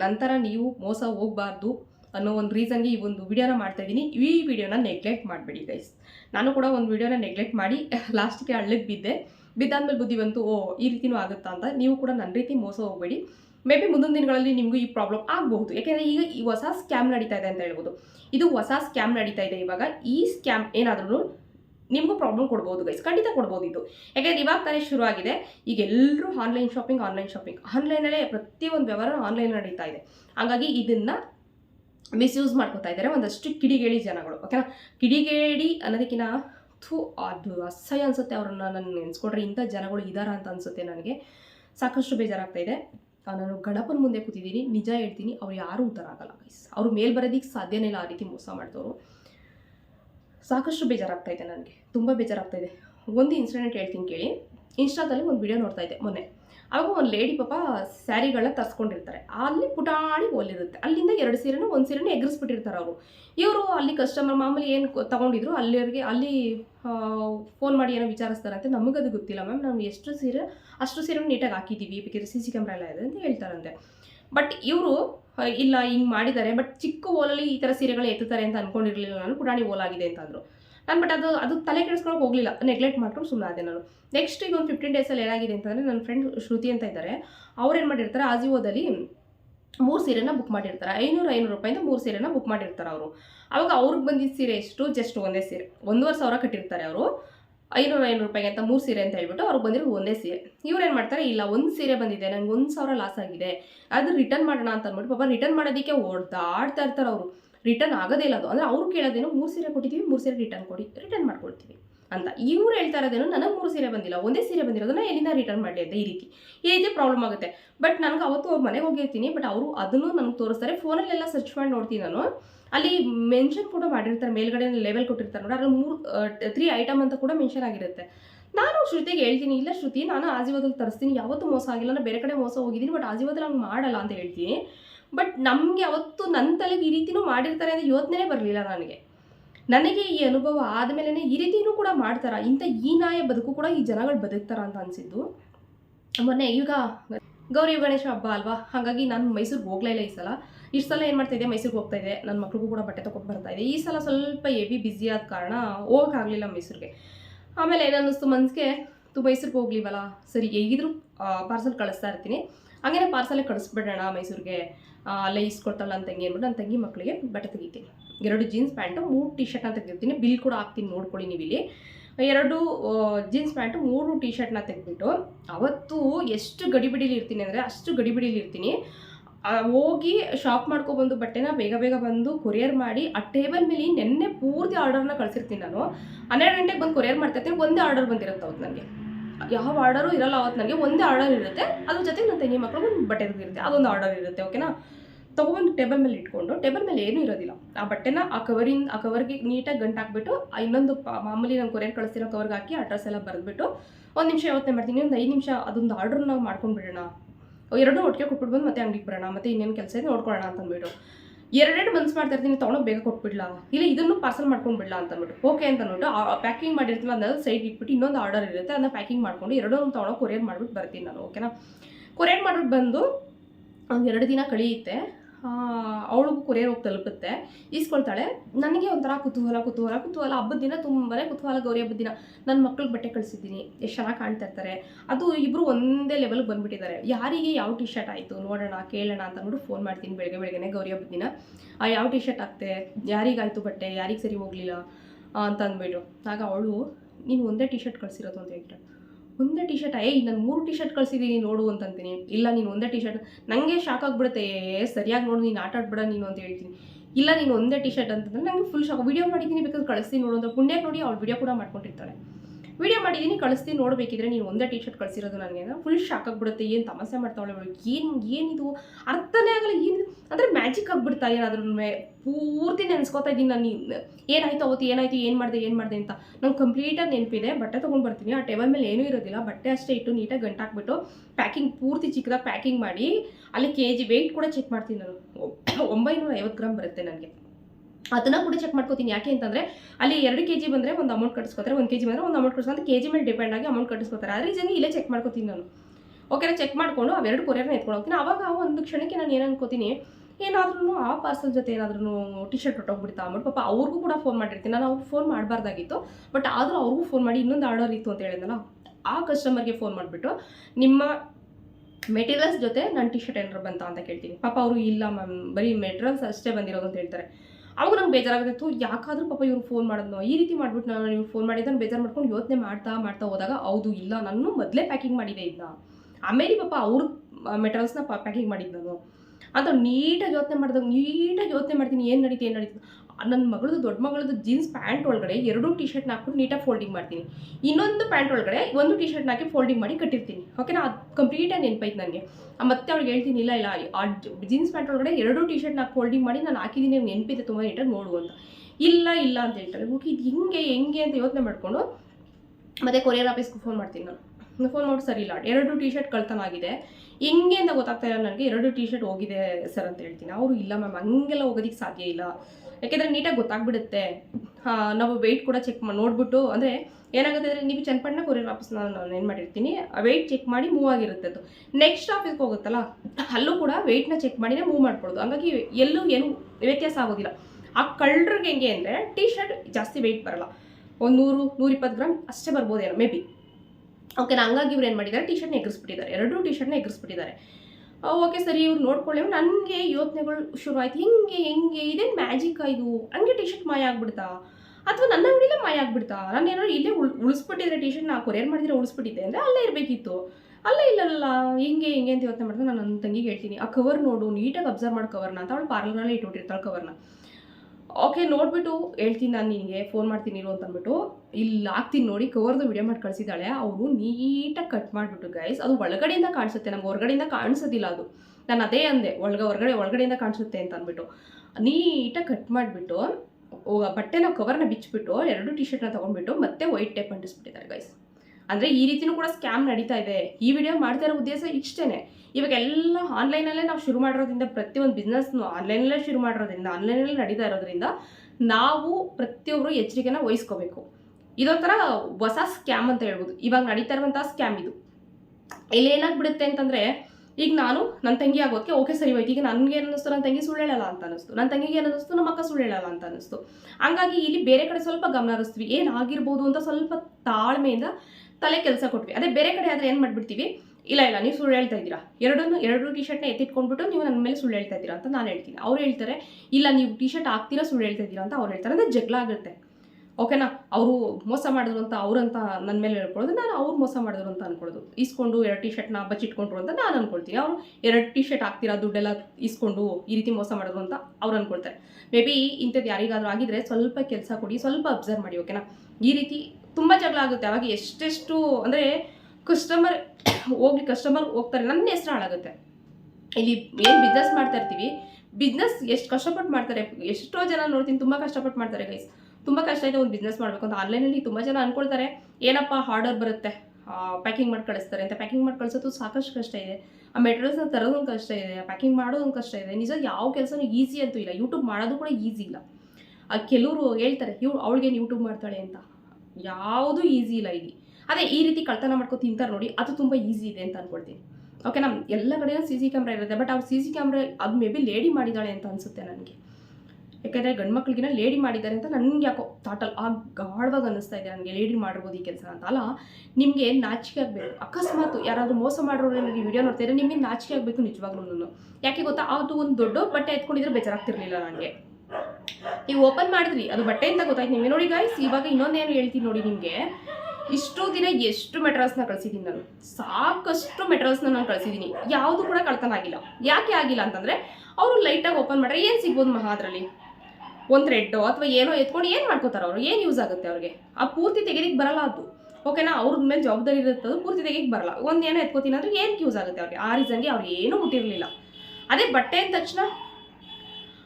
ನಂತರ ನೀವು ಮೋಸ ಹೋಗಬಾರ್ದು ಅನ್ನೋ ಒಂದು ರೀಸನ್ಗೆ ಈ ಒಂದು ವಿಡಿಯೋನ ಮಾಡ್ತಾ ಇದ್ದೀನಿ. ಈ ವಿಡಿಯೋನ ನೆಗ್ಲೆಕ್ಟ್ ಮಾಡಬೇಡಿ ಗೈಸ್ ನಾನು ಕೂಡ ಒಂದು ವಿಡಿಯೋನ ನೆಗ್ಲೆಕ್ಟ್ ಮಾಡಿ <laughs> ಲಾಸ್ಟಿಗೆ ಹಳ್ಳಕ್ಕೆ ಬಿದ್ದೆ. ಬಿದ್ದಾದ್ಮೇಲೆ ಬುದ್ಧಿ ಬಂತು, ಓ, ಈ ರೀತಿನೂ ಆಗುತ್ತಾ ಅಂತ ನೀವು ಕೂಡ ನನ್ನ ರೀತಿ ಮೋಸ ಹೋಗಬೇಡಿ. ಮೇ ಬಿ ಮುಂದಿನ ದಿನಗಳಲ್ಲಿ ನಿಮಗೂ ಈ ಪ್ರಾಬ್ಲಮ್ ಆಗಬಹುದು. ಯಾಕೆಂದರೆ ಈಗ ಈ ಹೊಸ ಸ್ಕ್ಯಾಮ್ ನಡೀತಾ ಇದೆ ಅಂತ ಹೇಳ್ಬೋದು. ಇದು ಹೊಸ ಸ್ಕ್ಯಾಮ್ ನಡೀತಾ ಇದೆ ಇವಾಗ. ಈ ಸ್ಕ್ಯಾಮ್ ಏನಾದರೂ ನಿಮಗೂ ಪ್ರಾಬ್ಲಮ್ ಕೊಡ್ಬೋದು ಗೈಸ್ ಖಂಡಿತ ಕೊಡ್ಬೋದು ಇದು. ಯಾಕೆಂದರೆ ಇವಾಗ ತಾನೇ ಶುರು ಆಗಿದೆ ಈಗ ಎಲ್ಲರೂ ಆನ್ಲೈನ್ ಶಾಪಿಂಗ್ ಆನ್ಲೈನ್ ಶಾಪಿಂಗ್ ಆನ್ಲೈನಲ್ಲೇ ಪ್ರತಿಯೊಂದು ವ್ಯವಹಾರ ಆನ್ಲೈನ್ ನಡೀತಾ ಇದೆ. ಹಾಗಾಗಿ ಇದನ್ನು ಮಿಸ್ಯೂಸ್ ಮಾಡ್ಕೋತಾ ಇದ್ದಾರೆ ಒಂದಷ್ಟು ಕಿಡಿಗೇಡಿ ಜನಗಳು. ಓಕೆನಾ ಕಿಡಿಗೇಡಿ ಅನ್ನೋದಕ್ಕಿಂತ ಥೂ ಅದು ಅಸಹ್ಯ ಅನಿಸುತ್ತೆ ಅವ್ರನ್ನ ನಾನು ನೆನೆಸ್ಕೊಂಡ್ರೆ ಇಂಥ ಜನಗಳು ಇದ್ದಾರಾ ಅಂತ ಅನ್ಸುತ್ತೆ ನನಗೆ. ಸಾಕಷ್ಟು ಬೇಜಾರಾಗ್ತಾ ಇದೆ. ನಾನು ಗಣಪನ ಮುಂದೆ ಕೂತಿದ್ದೀನಿ. ನಿಜ ಹೇಳ್ತೀನಿ, ಅವ್ರು ಯಾರೂ ಉತ್ತರ ಆಗಲ್ಲ ಗೈಸ್ ಅವ್ರು ಮೇಲ್ ಬರೋದಕ್ಕೆ ಸಾಧ್ಯನೇ ಇಲ್ಲ ಆ ರೀತಿ ಮೋಸ ಮಾಡಿದವರು. ಸಾಕಷ್ಟು ಬೇಜಾರಾಗ್ತಾ ಇದೆ ನನಗೆ. ತುಂಬ ಬೇಜಾರಾಗ್ತಾ ಇದೆ. ಒಂದು ಇನ್ಸಿಡೆಂಟ್ ಹೇಳ್ತೀನಿ ಕೇಳಿ. ಇನ್ಸ್ಟಾದಲ್ಲಿ ಒಂದು ವಿಡಿಯೋ ನೋಡ್ತಾ ಇದ್ದೆ ಮೊನ್ನೆ. ಆವಾಗ ಒಂದು ಲೇಡಿ ಪಾಪ ಸ್ಯಾರಿಗಳನ್ನ ತರಿಸ್ಕೊಂಡಿರ್ತಾರೆ. ಅಲ್ಲಿ ಪುಟಾಣಿ ಹೋಲಿರುತ್ತೆ ಅಲ್ಲಿಂದ ಎರಡು ಸೀರೆನೂ ಒಂದು ಸೀರೆನೂ ಎಗರಿಸ್ಬಿಟ್ಟಿರ್ತಾರೆ ಅವರು. ಇವರು ಅಲ್ಲಿ ಕಸ್ಟಮರ್ ಮಾಮೂಲಿ ಏನು ತಗೊಂಡಿದ್ರು, ಅಲ್ಲಿವರೆಗೆ ಅಲ್ಲಿ ಫೋನ್ ಮಾಡಿ ಏನೋ ವಿಚಾರಿಸ್ತಾರಂತೆ ನಮಗದು ಗೊತ್ತಿಲ್ಲ ಮ್ಯಾಮ್ ನಾವು ಎಷ್ಟು ಸೀರೆ, ಅಷ್ಟು ಸೀರೆ ನೀಟಾಗಿ ಹಾಕಿದ್ದೀವಿ ಬೇಕಿದ್ರೆ ಸಿ ಸಿ ಕ್ಯಾಮ್ರಾ ಎಲ್ಲ ಇದೆ ಅಂತ ಹೇಳ್ತಾರಂತೆ. ಬಟ್ ಇವರು ಇಲ್ಲ ಹಿಂಗೆ ಮಾಡಿದ್ದಾರೆ ಬಟ್ ಚಿಕ್ಕ ಓಲಲ್ಲಿ ಈ ಥರ ಸೀರೆಗಳು ಎತ್ತುತ್ತಾರೆ ಅಂತ ಅಂದ್ಕೊಂಡಿರಲಿಲ್ಲ ನಾನು, ಪುಟಾಣಿ ಓಲಾಗಿದೆ ಅಂತ ಅಂದರು. ನಾನು ಬಟ್ ಅದು ಅದು ತಲೆ ಕೆಡಿಸ್ಕೊಳಕ್ಕೆ ಹೋಗಲಿಲ್ಲ. ನೆಗ್ಲೆಕ್ಟ್ ಮಾಡ್ಕೊಂಡು ಸುಮ್ಮನೆ ಆದೆ ನಾನು. ನೆಕ್ಸ್ಟ್ ಈಗ ಒಂದು ಫಿಫ್ಟೀನ್ ಡೇಸಲ್ಲಿ ಏನಾಗಿದೆ ಅಂತಂದರೆ ನನ್ನ ಫ್ರೆಂಡ್ ಶ್ರುತಿ ಅಂತ ಇದ್ದಾರೆ ಅವ್ರು ಏನು ಮಾಡಿರ್ತಾರೆ ಆಜಿಯೋದಲ್ಲಿ ಮೂರು ಸೀರೆನ ಬುಕ್ ಮಾಡಿರ್ತಾರೆ. ಐನೂರು ಐನೂರು ರೂಪಾಯಿಂದ ಮೂರು ಸೀರೆನ ಬುಕ್ ಮಾಡಿರ್ತಾರೆ ಅವರು. ಅವಾಗ ಅವ್ರಿಗೆ ಬಂದಿದ್ದ ಸೀರೆ ಎಷ್ಟು? ಜಸ್ಟ್ ಒಂದೇ ಸೀರೆ. ಒಂದೂವರೆ ಸಾವಿರ ಕಟ್ಟಿರ್ತಾರೆ ಅವರು. ಐನೂರು ಐನೂರು ರೂಪಾಯಿಗೆ ಅಂತ ಮೂರು ಸೀರೆ ಅಂತ ಹೇಳ್ಬಿಟ್ಟು ಅವ್ರಿಗೆ ಬಂದಿರೋ ಒಂದೇ ಸೀರೆ. ಇವ್ರು ಏನು ಮಾಡ್ತಾರೆ, ಇಲ್ಲ, ಒಂದು ಸೀರೆ ಬಂದಿದೆ, ನಂಗೆ ಒಂದು ಸಾವಿರ ಲಾಸ್ ಆಗಿದೆ. ಅದು ರಿಟರ್ನ್ ಮಾಡೋಣ ಅಂತ ಅಂದ್ಬಿಟ್ಟು ಪಾಪ ರಿಟರ್ನ್ ಮಾಡೋದಕ್ಕೆ ಓಡ್ದಾಡ್ತಾ ಇರ್ತಾರೆ ಅವರು. ರಿಟರ್ನ್ ಆಗೋದೇ ಇಲ್ಲ ಅದು. ಅಂದರೆ ಅವ್ರು ಕೇಳೋದೇನು, ಮೂರು ಸೀರೆ ಕೊಟ್ಟಿದ್ದೀವಿ ಮೂರು ಸೀರೆ ರಿಟರ್ನ್ ಕೊಡಿ ರಿಟರ್ನ್ ಮಾಡ್ಕೊಳ್ತೀವಿ ಅಂತ. ಇವ್ರು ಹೇಳ್ತಾ ಇರೋದೇನು, ನನಗೆ ಮೂರು ಸೀರೆ ಬಂದಿಲ್ಲ, ಒಂದೇ ಸೀರೆ ಬಂದಿರೋದನ್ನ ಎಲ್ಲಿಂದ ರಿಟರ್ನ್ ಮಾಡಿ ಅಂತ ಈ ರೀತಿ. ಈ ರೀತಿ ಪ್ರಾಬ್ಲಮ್ ಆಗುತ್ತೆ. ಬಟ್ ನನಗೆ ಅವತ್ತು ಅವ್ರ ಮನೆಗೆ ಹೋಗಿರ್ತೀನಿ ಬಟ್ ಅವರು ಅದನ್ನು ನನಗೆ ತೋರಿಸ್ತಾರೆ. ಫೋನಲ್ಲೆಲ್ಲ ಸರ್ಚ್ ಮಾಡಿ ನೋಡ್ತೀನಿ ನಾನು. ಅಲ್ಲಿ ಮೆನ್ಷನ್ ಕೂಡ ಮಾಡಿರ್ತಾರೆ, ಮೇಲ್ಗಡೆ ಲೆವೆಲ್ ಕೊಟ್ಟಿರ್ತಾರೆ ನೋಡಿ, ಅದ್ರಲ್ಲಿ ಮೂರು ತ್ರೀ ಐಟಮ್ ಅಂತ ಕೂಡ ಮೆನ್ಷನ್ ಆಗಿರುತ್ತೆ. ನಾನು ಶ್ರುತಿಗೆ ಹೇಳ್ತೀನಿ, ಇಲ್ಲ ಶ್ರುತಿ, ನಾನು ಆಜೀವದಲ್ಲಿ ತರಿಸ್ತೀನಿ, ಯಾವತ್ತೂ ಮೋಸ ಆಗಿಲ್ಲ ನಾನು ಬೇರೆ ಕಡೆ ಮೋಸ ಹೋಗಿದ್ದೀನಿ ಬಟ್ ಆಜೀವದಲ್ಲಿ ಹಂಗೆ ಮಾಡಲ್ಲ ಅಂತ ಹೇಳ್ತೀನಿ. ಬಟ್ ನಮಗೆ ಅವತ್ತು ನನ್ನ ತಲೆಗೆ ಈ ರೀತಿನೂ ಮಾಡಿರ್ತಾರೆ ಅಂತ ಯೋಚನೆ ಬರಲಿಲ್ಲ ನನಗೆ. ನನಗೆ ಈ ಅನುಭವ ಆದಮೇಲೆ ಈ ರೀತಿನೂ ಕೂಡ ಮಾಡ್ತಾರ? ಇಂಥ ಈ ನಾಯ ಬದುಕು ಕೂಡ ಈ ಜನಗಳು ಬದುಕ್ತಾರ ಅಂತ ಅನಿಸಿದ್ದು. ಮೊನ್ನೆ ಈಗ ಗೌರಿ ಗಣೇಶ ಹಬ್ಬ ಅಲ್ವಾ? ಹಾಗಾಗಿ ನಾನು ಮೈಸೂರಿಗೆ ಹೋಗ್ಲೇ ಇಲ್ಲ ಈ ಸಲ. ಇಷ್ಟು ಸಲ ಏನು ಮಾಡ್ತಾ ಇದ್ದೆ? ಮೈಸೂರಿಗೆ ಹೋಗ್ತಾ ಇದ್ದೆ. ನನ್ನ ಮಕ್ಳಿಗೂ ಕೂಡ ಬಟ್ಟೆ ತೊಗೊಂಡು ಬರ್ತಾ ಇದೆ ಈ ಸಲ ಸ್ವಲ್ಪ ಹೆವಿ ಬ್ಯುಸಿ ಆದ ಕಾರಣ ಹೋಗೋಕ್ಕಾಗಲಿಲ್ಲ ಮೈಸೂರಿಗೆ. ಆಮೇಲೆ ಏನನ್ನಿಸ್ತು ಮನ್ಸಿಗೆ? ತು ಮೈಸೂರಿಗೆ ಹೋಗ್ಲಿವಲ್ಲ ಸರಿ, ಹೇಗಿದ್ರು ಪಾರ್ಸಲ್ ಕಳಿಸ್ತಾ ಇರ್ತೀನಿ. ಹಾಗೇನೆ ಪಾರ್ಸಲೇ ಕಳಿಸ್ಬಿಡೋಣ ಮೈಸೂರಿಗೆ. ಅಲ್ಲೇ ಇಸ್ಕೊಡ್ತಲ್ಲ ಅಂತ ತಂಗಿ ಅಂದ್ಬಿಟ್ಟು ನನ್ನ ತಂಗಿ ಮಕ್ಕಳಿಗೆ ಬಟ್ಟೆ ತೆಗಿತೀನಿ. ಎರಡು ಜೀನ್ಸ್ ಪ್ಯಾಂಟು ಮೂರು ಟಿ ಶರ್ಟ್ನ ತೆಗೆದಿರ್ತೀನಿ. ಬಿಲ್ ಕೂಡ ಹಾಕ್ತೀನಿ ನೋಡ್ಕೊಳ್ಳಿ ನೀವು ಇಲ್ಲಿ ಎರಡು ಜೀನ್ಸ್ ಪ್ಯಾಂಟು ಮೂರು ಟಿ ಶರ್ಟ್ನ ತೆಗೆದ್ಬಿಟ್ಟು ಅವತ್ತು ಎಷ್ಟು ಗಡಿಬಿಡಿಲಿ ಇರ್ತೀನಿ ಅಂದರೆ ಅಷ್ಟು ಗಡಿಬಿಡಿಲಿ ಇರ್ತೀನಿ. ಹೋಗಿ ಶಾಪ್ ಮಾಡ್ಕೊಬಂದು ಬಟ್ಟೆನ ಬೇಗ ಬೇಗ ಬಂದು ಕೊರಿಯರ್ ಮಾಡಿ ಆ ಟೇಬಲ್ ಮೇಲೆ ನೆನ್ನೆ ಪೂರ್ತಿ ಆರ್ಡರ್ನ ಕಳಿಸಿರ್ತೀನಿ ನಾನು. ಹನ್ನೆರಡು ಗಂಟೆಗೆ ಬಂದು ಕೊರಿಯರ್ ಮಾಡ್ತಾ ಇರ್ತೀನಿ. ಒಂದೇ ಆರ್ಡರ್ ಬಂದಿರುತ್ತೆ ಅವತ್ತು ನನಗೆ. ಯಾವ ಆರ್ಡರು ಇರಲ್ಲ ಅವತ್ತು ನನಗೆ ಒಂದೇ ಆರ್ಡರ್ ಇರುತ್ತೆ. ಅದ್ರ ಜೊತೆಗೆ ನನ್ನ ತಂಗಿ ಮಕ್ಕಳು ಒಂದು ಬಟ್ಟೆ ಇರುತ್ತೆ ಅದೊಂದು ಆರ್ಡರ್ ಇರುತ್ತೆ ಓಕೆನಾ ತೊಗೊಬಂದು ಟೇಬಲ್ ಮೇಲೆ ಇಟ್ಕೊಂಡು ಟೇಬಲ್ ಮೇಲೆ ಏನೂ ಇರೋದಿಲ್ಲ. ಆ ಬಟ್ಟೆನ ಆ ಕವರಿಂದ ಆ ಕವರ್ಗೆ ನೀಟಾಗಿ ಗಂಟು ಹಾಕ್ಬಿಟ್ಟು ಇನ್ನೊಂದು ಮಾಮೂಲಿ ನಾನು ಕೊರಿಯರ್ ಕಳಿಸ್ತಿರೋ ಕವರ್ಗೆ ಹಾಕಿ ಅಡ್ರೆಸ್ ಎಲ್ಲ ಬರೆದ್ಬಿಟ್ಟು, ಒಂದು ನಿಮಿಷ ಯಾವತ್ತೇ ಮಾಡ್ತೀನಿ ಒಂದು ಐದು ನಿಮಿಷ ಅದೊಂದು ಆರ್ಡ್ರನ್ನ ಮಾಡ್ಕೊಂಡು ಬಿಡೋಣ ಎರಡೂ ಒಟ್ಟಿಗೆ ಕೊಟ್ಬಿಟ್ಟು ಬಂದು ಮತ್ತೆ ಅಂಗಡಿಗೆ ಬರೋಣ, ಮತ್ತೆ ಇನ್ನೇನು ಕೆಲಸ ಇದೆ ನೋಡ್ಕೊಳ್ಳೋಣ ಅಂತ ಅಂದ್ಬಿಟ್ಟು ಎರಡೆರಡು ಮನ್ಸ್ ಮಾಡ್ತಾ ಇರ್ತೀನಿ, ತೊಗೊಂಡೋಗಿ ಬೇಗ ಕೊಟ್ಬಿಡ್ಲಾ? ಇಲ್ಲ, ಇದನ್ನು ಪಾರ್ಸಲ್ ಮಾಡ್ಕೊಂಡು ಬಿಡ್ಲಾ ಅಂತ ಅಂದ್ಬಿಟ್ಟು ಓಕೆ ಅಂತ ಅಂದ್ಬಿಟ್ಟು ಪ್ಯಾಕಿಂಗ್ ಮಾಡಿರ್ತೀನಿ ಅದನ್ನ ಸೈಡ್ ಇಟ್ಬಿಟ್ಟು ಇನ್ನೊಂದು ಆರ್ಡರ್ ಇರುತ್ತೆ, ಅದನ್ನ ಪ್ಯಾಕಿಂಗ್ ಮಾಡ್ಕೊಂಡು ಎರಡೂ ತೊಗೊಂಡೋಗಿ ಕೊರಿಯರ್ ಮಾಡ್ಬಿಟ್ಟು ಬರ್ತೀನಿ ನಾನು ಓಕೆನಾ ಕೊರಿಯರ್ ಮಾಡ್ಬಿಟ್ಟು ಬಂದು ಒಂದು ಎರಡು ದಿನ ಕಳೆಯುತ್ತೆ. ಅವಳಿಗೂ ಕೊರಿಯರ್ ಹೋಗಿ ತಲುಪುತ್ತೆ. ಈಸ್ಕೊಳ್ತಾಳೆ. ನನಗೆ ಒಂಥರ ಕುತೂಹಲ ಕುತೂಹಲ ಕುತೂಹಲ. ಹಬ್ಬದ ದಿನ ತುಂಬಾ ಕುತೂಹಲ, ಗೌರಿ ಹಬ್ಬದ ದಿನ. ನನ್ನ ಮಕ್ಳಿಗೆ ಬಟ್ಟೆ ಕಳಿಸಿದ್ದೀನಿ. ಎಷ್ಟು ಚೆನ್ನಾಗಿ ಕಾಣ್ತಾ ಇರ್ತಾರೆ. ಅದು ಇಬ್ಬರು ಒಂದೇ ಲೆವೆಲ್ಗೆ ಬಂದ್ಬಿಟ್ಟಿದ್ದಾರೆ. ಯಾರಿಗೆ ಯಾವ ಟಿ ಶರ್ಟ್ ಆಯಿತು? ನೋಡೋಣ, ಕೇಳೋಣ ಅಂತ ಅಂದ್ಬಿಟ್ಟು ಫೋನ್ ಮಾಡ್ತೀನಿ ಬೆಳಗ್ಗೆ ಬೆಳಗ್ಗೆನೆ ಗೌರಿ ಹಬ್ಬದ ದಿನ. ಆ, ಯಾವ ಟಿ ಶರ್ಟ್ ಹಾಕ್ತೆ? ಯಾರಿಗಾಯಿತು ಬಟ್ಟೆ? ಯಾರಿಗೆ ಸರಿ ಹೋಗಲಿಲ್ಲ? ಅಂತ ಅಂದ್ಬಿಟ್ಟು ಆಗ ಅವಳು, ನೀನು ಒಂದೇ ಟಿ ಶರ್ಟ್ ಕಳಿಸಿರೋದು ಅಂತ ಹೇಳ್ತಾಳೆ ಒಂದೇ ಟಿ ಶರ್ಟ್ ಏಯ್, ನಾನು ಮೂರು ಟಿ ಶರ್ಟ್ ಕಳಿಸಿದ್ದೀನಿ ನೋಡು ಅಂತಂತೀನಿ. ಇಲ್ಲ, ನೀನು ಒಂದೇ ಟಿ ಶರ್ಟ್ ನನಗೆ ಶಾಕ್ ಆಗಿಬಿಡುತ್ತೆ. ಏ ಸರಿಯಾಗಿ ನೋಡು, ನೀನು ಆಟ ಆಡ್ಬೇಡ ನೀನು ಅಂತ ಹೇಳ್ತೀನಿ. ಇಲ್ಲ, ನೀನು ಒಂದೇ ಟಿ ಶರ್ಟ್ ಅಂತಂದ್ರೆ ನನಗೆ ಫುಲ್ ಶಾಕ್ ವೀಡಿಯೋ ಮಾಡಿದ್ದೀನಿ ಬೇಕಾದ್ರೆ ಕಳಿಸ್ತೀನಿ ನೋಡು ಅಂತ. ಪುಣ್ಯಕ್ಕೆ ನೋಡಿ, ಅವ್ಳು ವೀಡಿಯೋ ಕೂಡ ಮಾಡ್ಕೊಂಡಿರ್ತಾಳೆ. ವಿಡಿಯೋ ಮಾಡಿದ್ದೀನಿ ಕಳಿಸ್ತೀನಿ ನೋಡಬೇಕಿದ್ರೆ ನೀನು ಒಂದೇ ಟೀ ಶರ್ಟ್ ಕಳಿಸಿರೋದು ನನಗೆ ಫುಲ್ ಶಾಕ್ ಆಗಿಬಿಡುತ್ತೆ, ಏನು ತಮಸೆ ಮಾಡ್ತಾವಳೆ ಏನು, ಏನಿದು? ಅರ್ಥನೇ ಆಗಲ್ಲ, ಏನು ಅಂದರೆ ಮ್ಯಾಜಿಕ್ ಆಗಿಬಿಡ್ತಾ ಏನಾದ್ರೂ ಪೂರ್ತಿ ನೆನೆಸ್ಕೋತಾ ಇದ್ದೀನಿ ನಾನು ಏನಾಯ್ತು, ಅವತ್ತು ಏನಾಯ್ತು, ಏನು ಮಾಡಿದೆ ಏನು ಮಾಡಿದೆ ಅಂತ. ನಂಗೆ ಕಂಪ್ಲೀಟಾಗಿ ನೆನಪಿದೆ, ಬಟ್ಟೆ ತೊಗೊಂಡು ಬರ್ತೀನಿ. ಆ ಟೇಬಲ್ ಮೇಲೆ ಏನೂ ಇರೋದಿಲ್ಲ, ಬಟ್ಟೆ ಅಷ್ಟೇ ಇಟ್ಟು ನೀಟಾಗಿ ಗಂಟಾಕ್ಬಿಟ್ಟು ಪ್ಯಾಕಿಂಗ್ ಪೂರ್ತಿ ಚಿಕ್ಕದಾಗಿ ಪ್ಯಾಕಿಂಗ್ ಮಾಡಿ, ಅಲ್ಲಿ ಕೆ ಜಿ ವೆಯ್ಟ್ ಕೂಡ ಚೆಕ್ ಮಾಡ್ತೀನಿ ನಾನು. ಒಂಬೈನೂರ ಐವತ್ತು ಗ್ರಾಮ್ ಬರುತ್ತೆ ನನಗೆ. ಅದನ್ನು ಕೂಡ ಚೆಕ್ ಮಾಡ್ಕೋತೀನಿ. ಯಾಕೆ ಅಂತಂದರೆ, ಅಲ್ಲಿ ಎರಡು ಕೆ ಜಿ ಬಂದರೆ ಒಂದು ಅಮೌಂಟ್ ಕಟ್ಟಿಸ್ಕೊತಾರೆ ಒಂದು ಕೆ ಜಿ ಬಂದರೆ ಒಂದು ಅಮೌಂಟ್ ಕಟ್ಸ್ಕೊಂಡು ಕೆ ಜಿ ಮೇಲೆ ಡಿಪೆಂಡ್ ಆಗಿ ಅಮೌಂಟ್ ಕಟ್ಟಿಸ್ಕೊತಾರೆ ಆ ರೀಸನ್ ಇಲ್ಲೇ ಚೆಕ್ ಮಾಡ್ಕೋತೀನಿ ನಾನು. ಓಕೆನಾ ಚೆಕ್ ಮಾಡಿಕೊಂಡು ಅವೆರಡು ಕೊರಿಯರ್ನ ಎತ್ಕೊಂಡು ಹೋಗ್ತೀನಿ. ಆವಾಗ ಒಂದು ಕ್ಷಣಕ್ಕೆ ನಾನು ಏನು ಅನ್ಕೋತೀನಿ ಏನಾದ್ರೂ ಆ ಪಾರ್ಸಲ್ ಜೊತೆ ಏನಾದ್ರೂ ಟಿ ಶರ್ಟ್ ಹೊಟ್ಟೋಗ್ಬಿಡ್ತಾ ಅಂದ್ಬಿಟ್ಟು, ಪಾಪ ಅವ್ರಿಗೂ ಕೂಡ ಫೋನ್ ಮಾಡಿರ್ತೀನಿ. ನಾನು ಅವ್ರಿಗೆ ಫೋನ್ ಮಾಡಬಾರ್ದಾಗಿತ್ತು ಬಟ್ ಆದರೂ ಅವ್ರಿಗೂ ಫೋನ್ ಮಾಡಿ ಇನ್ನೊಂದು ಆರ್ಡರ್ ಇತ್ತು ಅಂತ ಹೇಳಿದ್ನಲ್ಲ, ಆ ಕಸ್ಟಮರ್ಗೆ ಫೋನ್ ಮಾಡಿಬಿಟ್ಟು, ನಿಮ್ಮ ಮೆಟೀರಿಯಲ್ಸ್ ಜೊತೆ ನಾನು ಟಿ ಶರ್ಟ್ ಏನಾರು ಬಂತ ಅಂತ ಕೇಳ್ತೀನಿ. ಪಾಪ ಅವರು ಇಲ್ಲ ಮ್ಯಾಮ್ ಬರೀ ಮೆಟೀರಿಯಲ್ಸ್ ಅಷ್ಟೇ ಬಂದಿರೋದು ಅಂತ ಹೇಳ್ತಾರೆ. ಅವಾಗ ನಂಗೆ ಬೇಜಾರಾಗುತ್ತೆ ಯಾಕಾದ್ರೂ ಪಾಪ ಇವ್ರು ಫೋನ್ ಮಾಡಿದ್ನೋ? ಈ ರೀತಿ ಮಾಡ್ಬಿಟ್ಟು ನಾನು ಇವ್ರು ಫೋನ್ ಮಾಡಿದ್ದನ್ನು ಬೇಜಾರು ಮಾಡ್ಕೊಂಡು ಯೋಚನೆ ಮಾಡ್ತಾ ಮಾಡ್ತಾ ಹೋದಾಗ, ಹೌದು, ಇಲ್ಲ ನಾನು ಮೊದಲೇ ಪ್ಯಾಕಿಂಗ್ ಮಾಡಿದೆ ಇದನ್ನ ಆಮೇಲೆ ಪಾಪ ಅವ್ರ ಮೆಟೀರಿಯಲ್ಸ್ನ ಪ್ಯಾಕಿಂಗ್ ಮಾಡಿದ್ದು ನಾನು. ಅಂತ ನೀಟಾಗಿ ಯೋಚನೆ ಮಾಡಿದಾಗ, ನೀಟಾಗಿ ಯೋಚನೆ ಮಾಡ್ತೀನಿ, ಏನು ನಡೀತು ಏನು ನಡೀತು. ನನ್ನ ಮಗಳದು ದೊಡ್ಡ ಮಗಳದು ಜೀನ್ಸ್ ಪ್ಯಾಂಟ್ ಒಳಗಡೆ ಎರಡು ಟಿ ಶರ್ಟ್ನ ಹಾಕ್ಬಿಟ್ಟು ನೀಟಾಗಿ ಫೋಲ್ಡಿಂಗ್ ಮಾಡ್ತೀನಿ. ಇನ್ನೊಂದು ಪ್ಯಾಂಟ್ ಒಳಗಡೆ ಒಂದು ಟಿ ಶರ್ಟ್ನ ಹಾಕಿ ಫೋಲ್ಡಿಂಗ್ ಮಾಡಿ ಕಟ್ಟಿರ್ತೀನಿ. ಓಕೆನಾ ಅದು ಕಂಪ್ಲೀಟಾಗಿ ನೆನಪಾಯ್ತು ನನಗೆ ಮತ್ತೆ ಅವ್ಳಿಗೆ ಹೇಳ್ತೀನಿ, ಇಲ್ಲ ಇಲ್ಲ, ಆ ಜೀನ್ಸ್ ಪ್ಯಾಂಟ್ ಒಳಗಡೆ ಎರಡು ಟಿ ಶರ್ಟ್ನ ಫೋಲ್ಡಿಂಗ್ ಮಾಡಿ ನಾನು ಹಾಕಿದ್ದೀನಿ ನೆನಪಿದೆ, ತುಂಬ ನೀಟಾಗಿ ನೋಡು ಅಂತ. ಇಲ್ಲ ಇಲ್ಲ, ಅಂತ ಹೇಳ್ತಾರೆ ಓಕೆ ಇದು ಹಿಂಗೆ, ಹೆಂಗೆ ಅಂತ ಯೋಚನೆ ಮಾಡಿಕೊಂಡು ಮತ್ತೆ ಕೊರಿಯರ್ ಆಫೀಸ್ಗೆ ಫೋನ್ ಮಾಡ್ತೀನಿ ನಾನು. ಫೋನ್ ಮಾಡಿ ಸರಿ ಇಲ್ಲ. ಎರಡು ಟಿ ಶರ್ಟ್ ಕಳ್ತನ ಆಗಿದೆ ಹೆಂಗೆ ಅಂತ ಗೊತ್ತಾಗ್ತಾ ಇಲ್ಲ. ನನಗೆ ಎರಡು ಟಿ ಶರ್ಟ್ ಹೋಗಿದೆ ಸರ್ ಅಂತ ಹೇಳ್ತೀನಿ. ಅವರು ಇಲ್ಲ ಮ್ಯಾಮ್, ಹಂಗೆಲ್ಲ ಹೋಗೋದಕ್ಕೆ ಸಾಧ್ಯ ಇಲ್ಲ. ಯಾಕೆಂದರೆ ನೀಟಾಗಿ ಗೊತ್ತಾಗ್ಬಿಡುತ್ತೆ. ನಾವು ವೆಯ್ಟ್ ಕೂಡ ಚೆಕ್ ಮಾಡಿ ನೋಡ್ಬಿಟ್ಟು, ಅಂದರೆ ಏನಾಗುತ್ತೆ ಅಂದರೆ ನೀವು ಚನ್ನಪಟ್ಟಣ ಕೊರಿಯರ್ ವಾಪಸ್ ನಾನು ಏನು ಮಾಡಿರ್ತೀನಿ ವೆಯ್ಟ್ ಚೆಕ್ ಮಾಡಿ ಮೂವ್ ಆಗಿರುತ್ತೆ ಅದು. ನೆಕ್ಸ್ಟ್ ಆಫೀಸ್ಗೆ ಹೋಗುತ್ತಲ್ಲ, ಅಲ್ಲೂ ಕೂಡ ವೆಯ್ಟ್ನ ಚೆಕ್ ಮಾಡಿನೇ ಮೂವ್ ಮಾಡ್ಕೊಳ್ಳೋದು. ಹಂಗಾಗಿ ಎಲ್ಲೂ ಏನು ವ್ಯತ್ಯಾಸ ಆಗೋದಿಲ್ಲ. ಆ ಕಳ್ಳರಿಗೆ ಹೆಂಗೆ ಅಂದರೆ ಟಿ ಶರ್ಟ್ ಜಾಸ್ತಿ ವೆಯ್ಟ್ ಬರಲ್ಲ. ಒಂದು ನೂರು, ನೂರಿಪ್ಪತ್ತು ಗ್ರಾಮ್ ಅಷ್ಟೇ ಬರ್ಬೋದೇನೋ ಮೇ ಬಿ ಓಕೆ ಹಂಗಾಗಿ ಇವ್ರು ಏನು ಮಾಡಿದ್ದಾರೆ? ಟಿ ಶರ್ಟ್ನ ಎಗರಿಸ್ಬಿಟ್ಟಿದ್ದಾರೆ. ಎರಡೂ ಟಿ ಶರ್ಟ್ನ ಎಗರಿಸ್ಬಿಟ್ಟಿದ್ದಾರೆ ಓಕೆ, ಸರಿ, ಇವ್ರು ನೋಡ್ಕೊಳ್ಳಿ ನನಗೆ ಯೋಚನೆಗಳು ಶುರು ಆಯ್ತು ಹೆಂಗೆ ಹೆಂಗೆ, ಇದೇನು ಮ್ಯಾಜಿಕ್ ಇದು? ಹಂಗೆ ಟಿ ಶರ್ಟ್ ಮಾಯ ಆಗ್ಬಿಡ್ತಾ? ಅಥವಾ ನನ್ನ ಅಂಗಡಿಲೇ ಮಾಯ ಆಗ್ಬಿಡ್ತಾ? ನಾನು ಏನಾದ್ರು ಇಲ್ಲೇ ಉಳ್, ಉಳಿಸ್ಬಿಟ್ಟಿದ್ರೆ ಟಿ ಶರ್ಟ್ ನಾ ಕೊರಿಯರ್ ಮಾಡಿದ್ರೆ ಉಳಿಸ್ಬಿಟ್ಟಿದ್ದೆ ಅಂದರೆ ಅಲ್ಲೇ ಇರಬೇಕಿತ್ತು. ಅಲ್ಲೇ ಇಲ್ಲಲ್ಲ, ಹೆಂಗೆ, ಹಿಂಗೆ ಅಂತ ಯೋಚನೆ ಮಾಡಿದ್ರೆ ನಾನು ನನ್ನ ತಂಗಿಗೆ ಹೇಳ್ತೀನಿ. ಆ ಕವರ್ ನೋಡು, ನೀಟಾಗಿ ಅಬ್ಸರ್ವ್ ಮಾಡಿ ಕವರ್ನ ಅಂತ. ಅವಳು ಪಾರ್ಲರ್ನಲ್ಲೇ ಇಟ್ಬಿಟ್ಟಿರ್ತಾಳೆ ಕವರ್ನ ಓಕೆ, ನೋಡ್ಬಿಟ್ಟು ಹೇಳ್ತೀನಿ ನಾನು ನಿನಗೆ ಫೋನ್ ಮಾಡ್ತೀನಿ ಇರು ಅಂತ ಅಂದ್ಬಿಟ್ಟು ಇಲ್ಲಿ ಹಾಕ್ತೀನಿ ನೋಡಿ ಕವರ್ದು ವಿಡಿಯೋ ಮಾಡಿ ಕಳಿಸಿದ್ದಾಳೆ. ಅವರು ನೀಟಾಗಿ ಕಟ್ ಮಾಡಿಬಿಟ್ಟು ಗೈಸ್ ಅದು ಒಳಗಡೆಯಿಂದ ಕಾಣಿಸುತ್ತೆ, ನಮ್ಗೆ ಹೊರಗಡೆಯಿಂದ ಕಾಣಿಸೋದಿಲ್ಲ ಅದು. ನಾನು ಅದೇ ಅಂದೆ, ಒಳಗ, ಹೊರಗಡೆ, ಒಳಗಡೆಯಿಂದ ಕಾಣಿಸುತ್ತೆ ಅಂತ ಅಂದ್ಬಿಟ್ಟು. ನೀಟಾಗಿ ಕಟ್ ಮಾಡಿಬಿಟ್ಟು ಬಟ್ಟೆನ ಕವರ್ನ ಬಿಚ್ಚಿಬಿಟ್ಟು, ಎರಡು ಟಿ ಶರ್ಟ್ನ ತೊಗೊಂಡ್ಬಿಟ್ಟು ಮತ್ತೆ ವೈಟ್ ಟೇಪ್ ಅಂಟಿಸ್ಬಿಟ್ಟಿದ್ದಾರೆ ಗೈಸ್ ಅಂದರೆ ಈ ರೀತಿನೂ ಕೂಡ ಸ್ಕ್ಯಾಮ್ ನಡೀತಾ ಇದೆ. ಈ ವಿಡಿಯೋ ಮಾಡ್ತಾ ಇರೋ ಉದ್ದೇಶ ಇಷ್ಟೇ ಇವಾಗ ಎಲ್ಲ ಆನ್ಲೈನಲ್ಲೇ ನಾವು ಶುರು ಮಾಡಿರೋದ್ರಿಂದ ಪ್ರತಿಯೊಂದು ಬಿಸ್ನೆಸ್ನು ಆನ್ಲೈನಲ್ಲೇ ಶುರು ಮಾಡಿರೋದ್ರಿಂದ ಆನ್ಲೈನಲ್ಲೇ ನಡೀತಾ ಇರೋದ್ರಿಂದ ನಾವು ಪ್ರತಿಯೊಬ್ಬರು ಎಚ್ಚರಿಕೆನ ವಹಿಸ್ಕೋಬೇಕು. ಇದೊಂಥರ ಹೊಸ ಸ್ಕ್ಯಾಮ್ ಅಂತ ಹೇಳ್ಬೋದು. ಇವಾಗ ನಡೀತಾ ಇರುವಂಥ ಸ್ಕ್ಯಾಮ್ ಇದು. ಇಲ್ಲಿ ಏನಾಗ್ಬಿಡುತ್ತೆ ಅಂತಂದರೆ, ಈಗ ನಾನು ನನ್ನ ತಂಗಿ ಆಗೋದಕ್ಕೆ ಓಕೆ ಸರಿ ಹೋಯ್ತು. ಈಗ ನನಗೆ ಅನ್ನಿಸ್ತು ನನ್ನ ತಂಗಿ ಸುಳ್ಳು ಹೇಳಲ್ಲ ಅಂತ ಅನಿಸ್ತು ನನ್ನ ತಂಗಿಗೆ ಅನ್ನಿಸ್ತು ನಮ್ಮ ಅಕ್ಕ ಸುಳ್ಳು ಹೇಳಲ್ಲ ಅಂತ ಅನಿಸ್ತು ಹಂಗಾಗಿ ಇಲ್ಲಿ ಬೇರೆ ಕಡೆ ಸ್ವಲ್ಪ ಗಮನ ಹರಿಸ್ತೀವಿ. ಏನಾಗಿರ್ಬೋದು ಅಂತ ಸ್ವಲ್ಪ ತಾಳ್ಮೆಯಿಂದ ತಲೆ ಕೆಲಸ ಕೊಟ್ವಿ. ಅದೇ ಬೇರೆ ಕಡೆ ಆದರೆ ಏನು ಮಾಡ್ಬಿಡ್ತೀವಿ? ಇಲ್ಲ ಇಲ್ಲ, ನೀವು ಸುಳ್ಳು ಹೇಳ್ತಾ ಇದ್ದೀರಾ? ಎರಡನ್ನು, ಎರಡು ಟಿ ಶರ್ಟ್ನ ಎತ್ತಿಟ್ಕೊಂಡ್ಬಿಟ್ಟು ನೀವು ನನ್ನ ಮೇಲೆ ಸುಳ್ಳು ಹೇಳ್ತಾ ಇದ್ದೀರಾ ಅಂತ ನಾನು ಹೇಳ್ತೀನಿ. ಅವ್ರು ಹೇಳ್ತಾರೆ, ಇಲ್ಲ, ನೀವು ಟಿ ಶರ್ಟ್ ಹಾಕ್ತೀರಾ, ಸುಳ್ಳು ಹೇಳ್ತಾ ಇದ್ದೀರಾ? ಅಂತ ಅವ್ರು ಹೇಳ್ತಾರೆ. ಅಂದರೆ ಜಗಳ ಆಗುತ್ತೆ. ಓಕೆನಾ? ಅವರು ಮೋಸ ಮಾಡಿದ್ರು ಅಂತ ಅವರಂತ ನನ್ನ ಮೇಲೆ ಹೇಳ್ಕೊಳ್ಳೋದು, ನಾನು ಅವ್ರು ಮೋಸ ಮಾಡಿದ್ರು ಅಂತ ಅನ್ಕೊಳ್ಳೋದು. ಇಸ್ಕೊಂಡು ಎರಡು ಟಿ ಶರ್ಟ್ನ ಬಚ್ಚಿಟ್ಕೊಂಡ್ರು ಅಂತ ನಾನು ಅನ್ಕೊಳ್ತೀನಿ. ಅವರು ಎರಡು ಟಿ ಶರ್ಟ್ ಹಾಕ್ತೀರಾ, ದುಡ್ಡೆಲ್ಲ ಇಸ್ಕೊಂಡು ಈ ರೀತಿ ಮೋಸ ಮಾಡಿದ್ರು ಅಂತ ಅವ್ರು ಅನ್ಕೊಳ್ತಾರೆ. ಮೇ ಬಿ ಇಂಥದ್ದು ಯಾರಿಗಾದರೂ ಆಗಿದ್ರೆ ಸ್ವಲ್ಪ ಕೆಲಸ ಕೊಡಿ, ಸ್ವಲ್ಪ ಅಬ್ಸರ್ವ್ ಮಾಡಿ, ಓಕೆನಾ? ಈ ರೀತಿ ತುಂಬ ಜಗಳ ಆಗುತ್ತೆ. ಅವಾಗ ಎಷ್ಟೆಷ್ಟು ಅಂದರೆ ಕಸ್ಟಮರ್ <coughs> ಹೋಗಿ ಕಸ್ಟಮರ್ ಹೋಗ್ತಾರೆ ನನ್ನ ಹೆಸರು ಹಾಳಾಗುತ್ತೆ. ಇಲ್ಲಿ ಏನು ಬಿಸ್ನೆಸ್ ಮಾಡ್ತಾ ಇರ್ತೀವಿ ಬಿಸ್ನೆಸ್ ಎಷ್ಟು ಕಷ್ಟಪಟ್ಟು ಮಾಡ್ತಾರೆ, ಎಷ್ಟೋ ಜನ ನೋಡ್ತೀನಿ ತುಂಬ ಕಷ್ಟಪಟ್ಟು ಮಾಡ್ತಾರೆ ಗೈಸ್ ತುಂಬ ಕಷ್ಟ ಇದೆ ಒಂದು ಬಿಸ್ನೆಸ್ ಮಾಡಬೇಕು ಅಂತ. ಆನ್ಲೈನಲ್ಲಿ ತುಂಬ ಜನ ಅಂದ್ಕೊಳ್ತಾರೆ ಏನಪ್ಪ ಆರ್ಡರ್ ಬರುತ್ತೆ ಪ್ಯಾಕಿಂಗ್ ಮಾಡಿ ಕಳಿಸ್ತಾರೆ ಅಂತ. ಪ್ಯಾಕಿಂಗ್ ಮಾಡಿ ಕಳಿಸೋದು ಸಾಕಷ್ಟು ಕಷ್ಟ ಇದೆ. ಆ ಮೆಟೀರಿಯಲ್ಸ್ನ ತರೋದೊಂದು ಕಷ್ಟ ಇದೆ ಪ್ಯಾಕಿಂಗ್ ಮಾಡೋದೊಂದು ಕಷ್ಟ ಇದೆ. ನಿಜ ಯಾವ ಕೆಲಸನೂ ಈಸಿ ಅಂತೂ ಇಲ್ಲ. ಯೂಟ್ಯೂಬ್ ಮಾಡೋದು ಕೂಡ ಈಸಿ ಇಲ್ಲ. ಆ, ಕೆಲವರು ಹೇಳ್ತಾರೆ ಇವ್ ಅವಳಿಗೇನು ಯೂಟ್ಯೂಬ್ ಮಾಡ್ತಾಳೆ ಅಂತ. ಯಾವುದೂ ಈಸಿ ಇಲ್ಲ ಇಲ್ಲಿ. ಅದೇ ಈ ರೀತಿ ಕಳ್ತನ ಮಾಡ್ಕೊ ತಿಂತಾರೆ ನೋಡಿ, ಅದು ತುಂಬ ಈಸಿ ಇದೆ ಅಂತ ಅನ್ಕೊಳ್ತೀನಿ. ಓಕೆ ನಮ್ಮ ಎಲ್ಲ ಕಡೆಯೂ ಸಿ ಸಿ ಕ್ಯಾಮ್ರಾ ಇರುತ್ತೆ ಬಟ್ ಅವ್ರು ಸಿ ಸಿ ಕ್ಯಾಮ್ರಾ ಅದು ಮೇ ಬಿ ಲೇಡಿ ಮಾಡಿದ್ದಾಳೆ ಅಂತ ಅನಿಸುತ್ತೆ ನನಗೆ. ಯಾಕೆಂದರೆ ಗಂಡು ಮಕ್ಳಿಗಿನ ಲೇಡಿ ಮಾಡಿದ್ದಾರೆ ಅಂತ ನನಗೆ ಯಾಕೋ ಥಾಟಲ್ ಆ ಗಾಢವಾಗಿ ಅನ್ನಿಸ್ತಾ ಇದೆ ನನಗೆ ಲೇಡಿ ಮಾಡ್ಬೋದು ಈ ಕೆಲಸ ಅಂತ. ಅಲ್ಲ, ನಿಮಗೆ ನಾಚಿಕೆ ಆಗಬೇಕು. ಅಕಸ್ಮಾತ್ ಯಾರಾದರೂ ಮೋಸ ಮಾಡೋರು ಈ ವಿಡಿಯೋ ನೋಡ್ತಾ ನಿಮಗೆ ನಾಚಿಕೆ ಆಗಬೇಕು ನಿಜವಾಗ್ಲೂ ಯಾಕೆ ಗೊತ್ತಾ, ಅದು ಒಂದು ದೊಡ್ಡ ಬಟ್ಟೆ ಎತ್ಕೊಂಡಿದ್ರೆ ಬೇಜಾರಾಗ್ತಿರ್ಲಿಲ್ಲ ನನಗೆ ನೀವು ಓಪನ್ ಮಾಡಿದ್ರಿ, ಅದು ಬಟ್ಟೆ ಅಂತ ಗೊತ್ತಾಯ್ತು ನಿಮಗೆ. ನೋಡಿ ಗಾಯ್ಸ್ ಇವಾಗ ಇನ್ನೊಂದೇನು ಹೇಳ್ತೀನಿ ನೋಡಿ ನಿಮಗೆ. ಇಷ್ಟು ದಿನ ಎಷ್ಟು ಮೆಟೀರಿಯಲ್ಸ್ನ ಕಳಿಸಿದ್ದೀನಿ ನಾನು. ಸಾಕಷ್ಟು ಮೆಟೀರಿಯಲ್ಸ್ನ ನಾನು ಕಳಿಸಿದ್ದೀನಿ ಯಾವುದು ಕೂಡ ಕಳ್ತನ ಆಗಿಲ್ಲ. ಯಾಕೆ ಆಗಿಲ್ಲ ಅಂತಂದರೆ, ಅವರು ಲೈಟಾಗಿ ಓಪನ್ ಮಾಡ್ರೆ ಏನು ಸಿಗ್ಬೋದು ಮಹಾ ಅದರಲ್ಲಿ? ಒಂದು ಥ್ರೆಡ್ಡೋ ಅಥವಾ ಏನೋ ಎತ್ಕೊಂಡು ಏನು ಮಾಡ್ಕೋತಾರೆ ಅವರು? ಏನು ಯೂಸ್ ಆಗುತ್ತೆ ಅವ್ರಿಗೆ? ಆ ಪೂರ್ತಿ ತೆಗೆದಿಕ್ಕೆ ಬರಲ್ಲ ಅದು. ಓಕೆನಾ ಅವ್ರ ಮೇಲೆ ಜವಾಬ್ದಾರಿ ಇರುತ್ತೆ ಅದು ಪೂರ್ತಿ ತೆಗೆಗೆ ಬರಲ್ಲ. ಒಂದು ಏನೋ ಎತ್ಕೋತೀನಿ ಅಂದರೆ ಏನಕ್ಕೆ ಯೂಸ್ ಆಗುತ್ತೆ ಅವ್ರಿಗೆ? ಆ ರೀಸನ್ಗೆ ಅವ್ರು ಏನೂ ಮುಟ್ಟಿರಲಿಲ್ಲ. ಅದೇ ಬಟ್ಟೆ ಅಂದ ತಕ್ಷಣ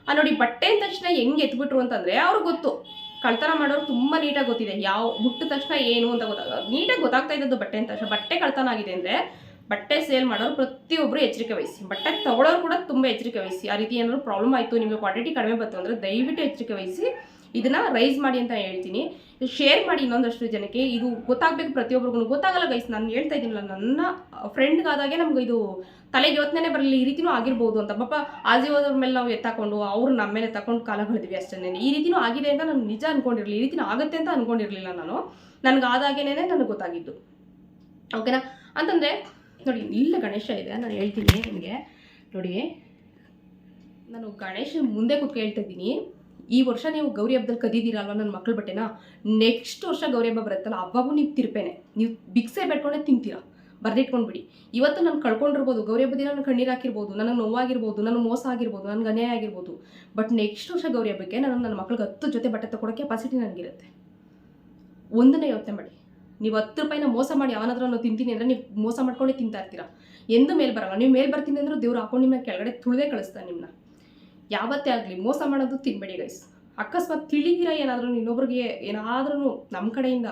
ಆ ನೋಡಿ ಬಟ್ಟೆ ಅಂದ ತಕ್ಷಣ ಹೆಂಗೆ ಎತ್ಬಿಟ್ರು ಅಂತಂದರೆ ಅವ್ರಿಗೆ ಗೊತ್ತು. ಕಳ್ತನ ಮಾಡೋರು ತುಂಬ ನೀಟಾಗಿ ಗೊತ್ತಿದೆ. ಯಾವ ಮುಟ್ಟಿದ ತಕ್ಷಣ ಏನು ಅಂತ ಗೊತ್ತಾಗ ನೀಟಾಗಿ ಗೊತ್ತಾಗ್ತಾ ಇದ್ದದ್ದು ಬಟ್ಟೆ ಅಂತ ತಕ್ಷಣ. ಬಟ್ಟೆ ಕಳ್ತನ ಆಗಿದೆ ಅಂದರೆ ಬಟ್ಟೆ ಸೇಲ್ ಮಾಡೋರು ಪ್ರತಿಯೊಬ್ಬರು ಎಚ್ಚರಿಕೆ ವಹಿಸಿ. ಬಟ್ಟೆ ತಗೊಳ್ಳೋರು ಕೂಡ ತುಂಬ ಎಚ್ಚರಿಕೆ ವಹಿಸಿ. ಆ ರೀತಿ ಏನಾದರೂ ಪ್ರಾಬ್ಲಮ್ ಆಯಿತು, ನಿಮಗೆ ಕ್ವಾಂಟಿಟಿ ಕಡಿಮೆ ಬಂತು ಅಂದರೆ ದಯವಿಟ್ಟು ಎಚ್ಚರಿಕೆ ವಹಿಸಿ. ಇದನ್ನ ರೈಸ್ ಮಾಡಿ ಅಂತ ಹೇಳ್ತೀನಿ. ಶೇರ್ ಮಾಡಿ ಇನ್ನೊಂದಷ್ಟು ಜನಕ್ಕೆ. ಇದು ಗೊತ್ತಾಗಬೇಕು ಪ್ರತಿಯೊಬ್ಬರಿಗೂ ಗೊತ್ತಾಗಲ್ಲ ಗೈಸ್ ನಾನು ಹೇಳ್ತಾ ಇದ್ದೀನಲ್ಲ, ನನ್ನ ಫ್ರೆಂಡ್ಗಾದಾಗೆ ನಮ್ಗೆ ಇದು ತಲೆಗೆ ಯೋಚನೆ ಬರಲಿ ಈ ರೀತಿನೂ ಆಗಿರ್ಬೋದು ಅಂತ. ಪಾಪ ಆಜೀವದವ್ರ ಮೇಲೆ ನಾವು ಎತ್ತಾಕೊಂಡು, ಅವ್ರು ನಮ್ಮ ಮೇಲೆ ತಗೊಂಡು ಕಾಲ ಕಳೆದ್ವಿ ಅಷ್ಟೇ ಈ ರೀತಿನೂ ಆಗಿದೆ ಅಂತ ನಾನು ನಿಜ ಅನ್ಕೊಂಡಿರಲಿಲ್ಲ. ಈ ರೀತಿನೂ ಆಗುತ್ತೆ ಅಂತ ಅನ್ಕೊಂಡಿರಲಿಲ್ಲ ನಾನು. ನನಗೆ ಆದಾಗೇನೆ ನನಗೆ ಗೊತ್ತಾಗಿದ್ದು. ಓಕೆನಾ ಅಂತಂದರೆ, ನೋಡಿ, ಇಲ್ಲ ಗಣೇಶ ಇದೆ, ನಾನು ಹೇಳ್ತೀನಿ ನಿಮಗೆ. ನೋಡಿ, ನಾನು ಗಣೇಶ ಮುಂದೆ ಕೂತ್ಕೊಂಡು ಹೇಳ್ತಾ ಇದ್ದೀನಿ. ಈ ವರ್ಷ ನೀವು ಗೌರಿ ಹಬ್ಬದಲ್ಲಿ ಕದಿದ್ದೀರಲ್ವ ನನ್ನ ಮಕ್ಕಳ ಬಟ್ಟೆನ? ನೆಕ್ಸ್ಟ್ ವರ್ಷ ಗೌರಿ ಹಬ್ಬ ಬರುತ್ತಲ್ಲ, ಅವಾಗೂ ನೀವು ತಿರ್ಪೇನೆ. ನೀವು ಬಿಕ್ಸೆ ಬೆಟ್ಕೊಂಡೆ ತಿಂತೀರಾ. ಬರ್ದಿಟ್ಕೊಂಡ್ಬಿಡಿ. ಇವತ್ತು ನಾನು ಕಳ್ಕೊಂಡಿರ್ಬೋದು, ಗೌರಿ ಹಬ್ಬದ ದಿನ ನಾನು ಕಣ್ಣೀರು ಹಾಕಿರ್ಬೋದು, ನನಗೆ ನೋವಾಗಿರ್ಬೋದು, ನನಗೆ ಮೋಸ ಆಗಿರ್ಬೋದು, ನನಗೆ ಅನ್ಯಾಯ ಆಗಿರ್ಬೋದು. ಬಟ್ ನೆಕ್ಸ್ಟ್ ವರ್ಷ ಗೌರಿ ಹಬ್ಬಕ್ಕೆ ನಾನು ನನ್ನ ಮಕ್ಳಿಗೆ ಹತ್ತು ಜೊತೆ ಬಟ್ಟೆ ತಗೊಳ್ಳೋ ಕೆಪಾಸಿಟಿ ನನಗಿರುತ್ತೆ. ಒಂದನ್ನೇ ಯೋಚನೆ ಮಾಡಿ. ನೀವು ಹತ್ತು ರೂಪಾಯಿನ ಮೋಸ ಮಾಡಿ ಯಾವನಾದ್ರೂ ನಾನು ತಿಂತೀನಿ ಅಂದರೆ ನೀವು ಮೋಸ ಮಾಡ್ಕೊಂಡೇ ತಿಂತಾ ಇರ್ತೀರಾ. ಎಂದು ಮೇಲೆ ಬರಲ್ಲ. ನೀವು ಮೇಲೆ ಬರ್ತೀನಿ ಅಂದ್ರೆ ದೇವ್ರು ಹಾಕೊಂಡು ನಿಮ್ಮನ್ನ ಕೆಳಗಡೆ ತುಳಿದೇ ಕಳಿಸ್ತಾನೆ ನಿಮ್ಮನ್ನ ಯಾವತ್ತೇ ಆಗಲಿ ಮೋಸ ಮಾಡೋದು ತಿನ್ಬೇಡಿ ಗೈಸ್ ಅಕಸ್ಮಾತ್ ತಿಳಿದಿರ ಏನಾದರೂ ಇನ್ನೊಬ್ರಿಗೆ ಏನಾದ್ರೂ ನಮ್ಮ ಕಡೆಯಿಂದ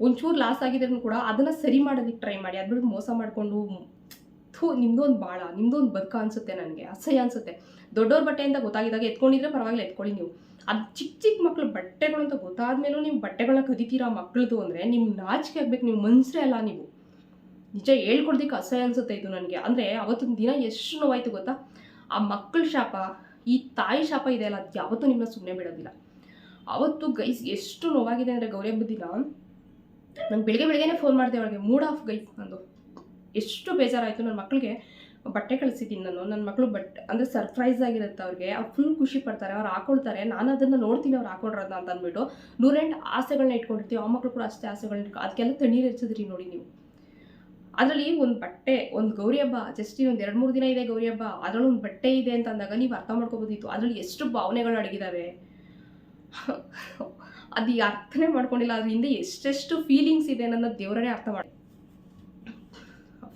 ಒಂಚೂರು ಲಾಸ್ ಆಗಿದ್ರೂ ಕೂಡ ಅದನ್ನು ಸರಿ ಮಾಡೋದಕ್ಕೆ ಟ್ರೈ ಮಾಡಿ. ಅದು ಬಿಟ್ಟು ಮೋಸ ಮಾಡಿಕೊಂಡು ಥೂ, ನಿಮ್ದೊಂದು ಭಾಳ ನಿಮ್ದೊಂದು ಬದುಕ ಅನಿಸುತ್ತೆ ನನಗೆ, ಅಸಹ್ಯ ಅನಿಸುತ್ತೆ. ದೊಡ್ಡವ್ರ ಬಟ್ಟೆಯಿಂದ ಗೊತ್ತಾಗಿದ್ದಾಗ ಎತ್ಕೊಂಡಿದ್ರೆ ಪರವಾಗಿಲ್ಲ, ಎತ್ಕೊಳ್ಳಿ ನೀವು. ಅದು ಚಿಕ್ಕ ಚಿಕ್ಕ ಮಕ್ಳು ಬಟ್ಟೆಗಳು ಅಂತ ಗೊತ್ತಾದ ಮೇಲೂ ನೀವು ಬಟ್ಟೆಗಳನ್ನ ಕದಿತೀರಾ ಮಕ್ಳದ್ದು ಅಂದರೆ ನಿಮ್ಮ ನಾಚಿಕೆ ಆಗ್ಬೇಕು ನೀವು ಮನ್ಸರೇ ಅಲ್ಲ ನೀವು. ನಿಜ ಹೇಳ್ಕೊಡ್ದಕ್ಕೆ ಅಸಹ್ಯ ಅನಿಸುತ್ತೆ ಇದು ನನಗೆ. ಅಂದರೆ ಅವತ್ತಿನ ದಿನ ಎಷ್ಟು ನೋವಾಯಿತು ಗೊತ್ತಾ? ಆ ಮಕ್ಕಳ ಶಾಪ ಈ ತಾಯಿ ಶಾಪ ಇದೆ ಅಲ್ಲ ಅದು ಯಾವತ್ತೂ ನಿಮ್ಮನ್ನ ಸುಮ್ಮನೆ ಬಿಡೋದಿಲ್ಲ. ಅವತ್ತು ಗೈಸ್ ಎಷ್ಟು ನೋವಾಗಿದೆ ಅಂದರೆ ಗೌರಿ ಹಬ್ಬದ ದಿನ, ನಾನು ಬೆಳಿಗ್ಗೆ ಬೆಳಿಗ್ಗೆನೇ ಫೋನ್ ಮಾಡಿದೆ ಅವಳಿಗೆ, ಮೂಡ್ ಆಫ್ ಗೈಸ್ ನಂದು. ಎಷ್ಟು ಬೇಜಾರಾಯಿತು ನನ್ನ ಮಕ್ಕಳಿಗೆ ಬಟ್ಟೆ ಕಳಿಸಿದ್ದೀನಿ ನಾನು ನನ್ನ ಮಕ್ಕಳು ಬಟ್, ಅಂದರೆ ಸರ್ಪ್ರೈಸ್ ಆಗಿರುತ್ತೆ ಅವ್ರಿಗೆ, ಅವ್ರು ಫುಲ್ ಖುಷಿ ಪಡ್ತಾರೆ, ಅವ್ರು ಹಾಕೊಳ್ತಾರೆ, ನಾನು ಅದನ್ನು ನೋಡ್ತೀನಿ ಅವ್ರು ಹಾಕೊಂಡ್ರದ್ನ ಅಂತ ಅಂದ್ಬಿಟ್ಟು ನೂರೆಂಟು ಆಸೆಗಳನ್ನ ಇಟ್ಕೊಂಡಿರ್ತೀವಿ, ಆ ಮಕ್ಕಳು ಕೂಡ ಅಷ್ಟೇ ಆಸೆಗಳನ್ನ ಅದಕ್ಕೆಲ್ಲ ತಣ್ಣೀರು ಹೆಚ್ಚಿದ್ರಿ ನೋಡಿ ನೀವು. ಅದರಲ್ಲಿ ಒಂದು ಬಟ್ಟೆ, ಒಂದು ಗೌರಿ ಹಬ್ಬ ಜಸ್ಟ್ ಇನ್ನೊಂದು ಎರಡು ಮೂರು ದಿನ ಇದೆ ಗೌರಿ ಹಬ್ಬ, ಅದರಲ್ಲಿ ಒಂದು ಬಟ್ಟೆ ಇದೆ ಅಂತ ಅಂದಾಗ ನೀವು ಅರ್ಥ ಮಾಡ್ಕೋಬೋದಿತ್ತು. ಅದರಲ್ಲಿ ಎಷ್ಟು ಭಾವನೆಗಳು ಅಡಗಿದಾವೆ. ಅದು ಅರ್ಥನೇ ಮಾಡ್ಕೊಂಡಿಲ್ಲ. ಅದ್ರ ಹಿಂದೆ ಎಷ್ಟೆಷ್ಟು ಫೀಲಿಂಗ್ಸ್ ಇದೆ ಅನ್ನೋದನ್ನ ದೇವರೇ ಅರ್ಥ ಮಾಡಿ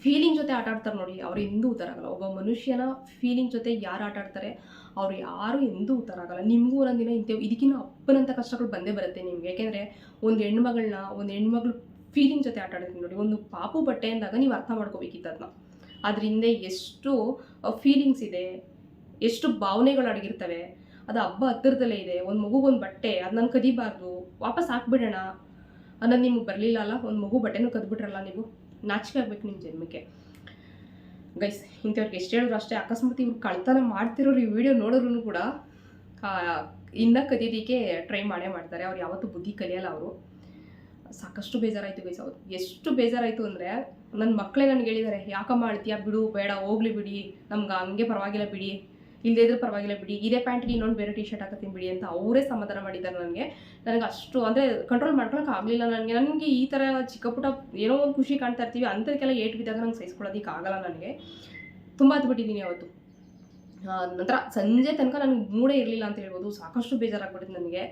ಫೀಲಿಂಗ್ ಜೊತೆ ಆಟ ಆಡ್ತಾರೆ ನೋಡಿ, ಅವ್ರು ಎಂದೂ ಉತ್ತರ ಆಗಲ್ಲ. ಒಬ್ಬ ಮನುಷ್ಯನ ಫೀಲಿಂಗ್ ಜೊತೆ ಯಾರು ಆಟ ಆಡ್ತಾರೆ, ಅವ್ರು ಯಾರು ಎಂದೂ ಉತ್ತರ ಆಗಲ್ಲ. ನಿಮಗೂ ಒಂದೊಂದಿನ ಇಂಥವು ಇದಕ್ಕಿಂತ ಅಪ್ಪನಂಥ ಕಷ್ಟಗಳು ಬಂದೇ ಬರುತ್ತೆ ನಿಮ್ಗೆ. ಯಾಕೆಂದರೆ, ಒಂದು ಹೆಣ್ಮಗಳನ್ನ ಒಂದು ಹೆಣ್ಮಗಳು ಫೀಲಿಂಗ್ ಜೊತೆ ಆಟ ಆಡಿದ್ರಿ ನೋಡಿ. ಒಂದು ಪಾಪು ಬಟ್ಟೆ ಅಂದಾಗ ನೀವು ಅರ್ಥ ಮಾಡ್ಕೋಬೇಕಿತ್ತು ಅದನ್ನ ಅದ್ರ ಎಷ್ಟು ಫೀಲಿಂಗ್ಸ್ ಇದೆ. ಎಷ್ಟು ಭಾವನೆಗಳು ಅಡಗಿರ್ತವೆ. ಅದು ಹಬ್ಬ ಹತ್ತಿರದಲ್ಲೇ ಇದೆ. ಒಂದು ಮಗುಗೊಂದು ಬಟ್ಟೆ ಅದು ನಾನು ಕದಿಬಾರ್ದು. ವಾಪಸ್ ಹಾಕ್ಬಿಡೋಣ. ಅನ್ನೋದು ನಿಮ್ಗೆ ಬರಲಿಲ್ಲ ಅಲ್ಲ? ಒಂದು ಮಗು ಬಟ್ಟೆನೂ ಕದ್ಬಿಟ್ರಲ್ಲ ನೀವು? ನಾಚಿಕೆ ಆಗ್ಬೇಕು ನಿಮ್ಮ ಜನ್ಮಕ್ಕೆ. ಗೈಸ್ ಇಂಥವ್ರಿಗೆ ಎಷ್ಟು ಹೇಳಿದ್ರು ಅಷ್ಟೇ. ಅಕಸ್ಮಾತ್ ಇವ್ರು ಕಳ್ತನ ಮಾಡ್ತಿರೋರು ಈ ವಿಡಿಯೋ ನೋಡೋರು ಕೂಡ ಇನ್ನ ಕದಿಯೋದಕ್ಕೆ ಟ್ರೈ ಮಾಡೇ ಮಾಡ್ತಾರೆ. ಅವ್ರು ಯಾವತ್ತೂ ಬುದ್ಧಿ ಕಲಿಯಲ್ಲ ಅವರು. ಸಾಕಷ್ಟು ಬೇಜಾರಾಯಿತು ಗೈಸ್ ಅವ್ರು ಎಷ್ಟು ಬೇಜಾರಾಯಿತು ಅಂದರೆ ನನ್ನ ಮಕ್ಕಳೇ ನನಗೆ ಹೇಳಿದ್ದಾರೆ ಯಾಕಮ್ಮ ಅಳ್ತೀಯ ಬಿಡು, ಬೇಡ, ಹೋಗ್ಲಿ ಬಿಡಿ. ನಮ್ಗೆ ಹಂಗೆ ಪರವಾಗಿಲ್ಲ ಬಿಡಿ. ಇಲ್ಲದೇ ಇದ್ರೆ ಪರವಾಗಿಲ್ಲ ಬಿಡಿ. ಇದೇ ಪ್ಯಾಂಟ್ಗೆ ಇನ್ನೊಂದು ಬೇರೆ ಟಿ ಶರ್ಟ್ ಹಾಕತ್ತೀನಿ ಬಿಡಿ ಅಂತ ಅವರೇ ಸಮಾಧಾನ ಮಾಡಿದ್ದಾರೆ ನನಗೆ. ನನಗೆ ಅಷ್ಟು ಅಂದರೆ ಕಂಟ್ರೋಲ್ ಮಾಡ್ಕೊಳಕ್ಕೆ ಆಗಲಿಲ್ಲ ನನಗೆ. ನನಗೆ ಈ ಥರ ಚಿಕ್ಕ ಪುಟ್ಟ ಏನೋ ಒಂದು ಖುಷಿ ಕಾಣ್ತಾ ಇರ್ತೀವಿ ಅಂಥದಕ್ಕೆಲ್ಲ ಏಟ್ ಬಿದ್ದಾಗ ನಂಗೆ ಸಹಿಸ್ಕೊಳ್ಳೋದಕ್ಕೆ ಆಗಲ್ಲ ನನಗೆ. ತುಂಬ ಹತ್ಬಿಟ್ಟಿದ್ದೀನಿ ಅವತ್ತು. ನಂತರ ಸಂಜೆ ತನಕ ನನಗೆ ಮೂಡೇ ಇರಲಿಲ್ಲ ಅಂತ ಹೇಳ್ಬೋದು. ಸಾಕಷ್ಟು ಬೇಜಾರಾಗ್ಬಿಟ್ಟಿದೆ ನನಗೆ.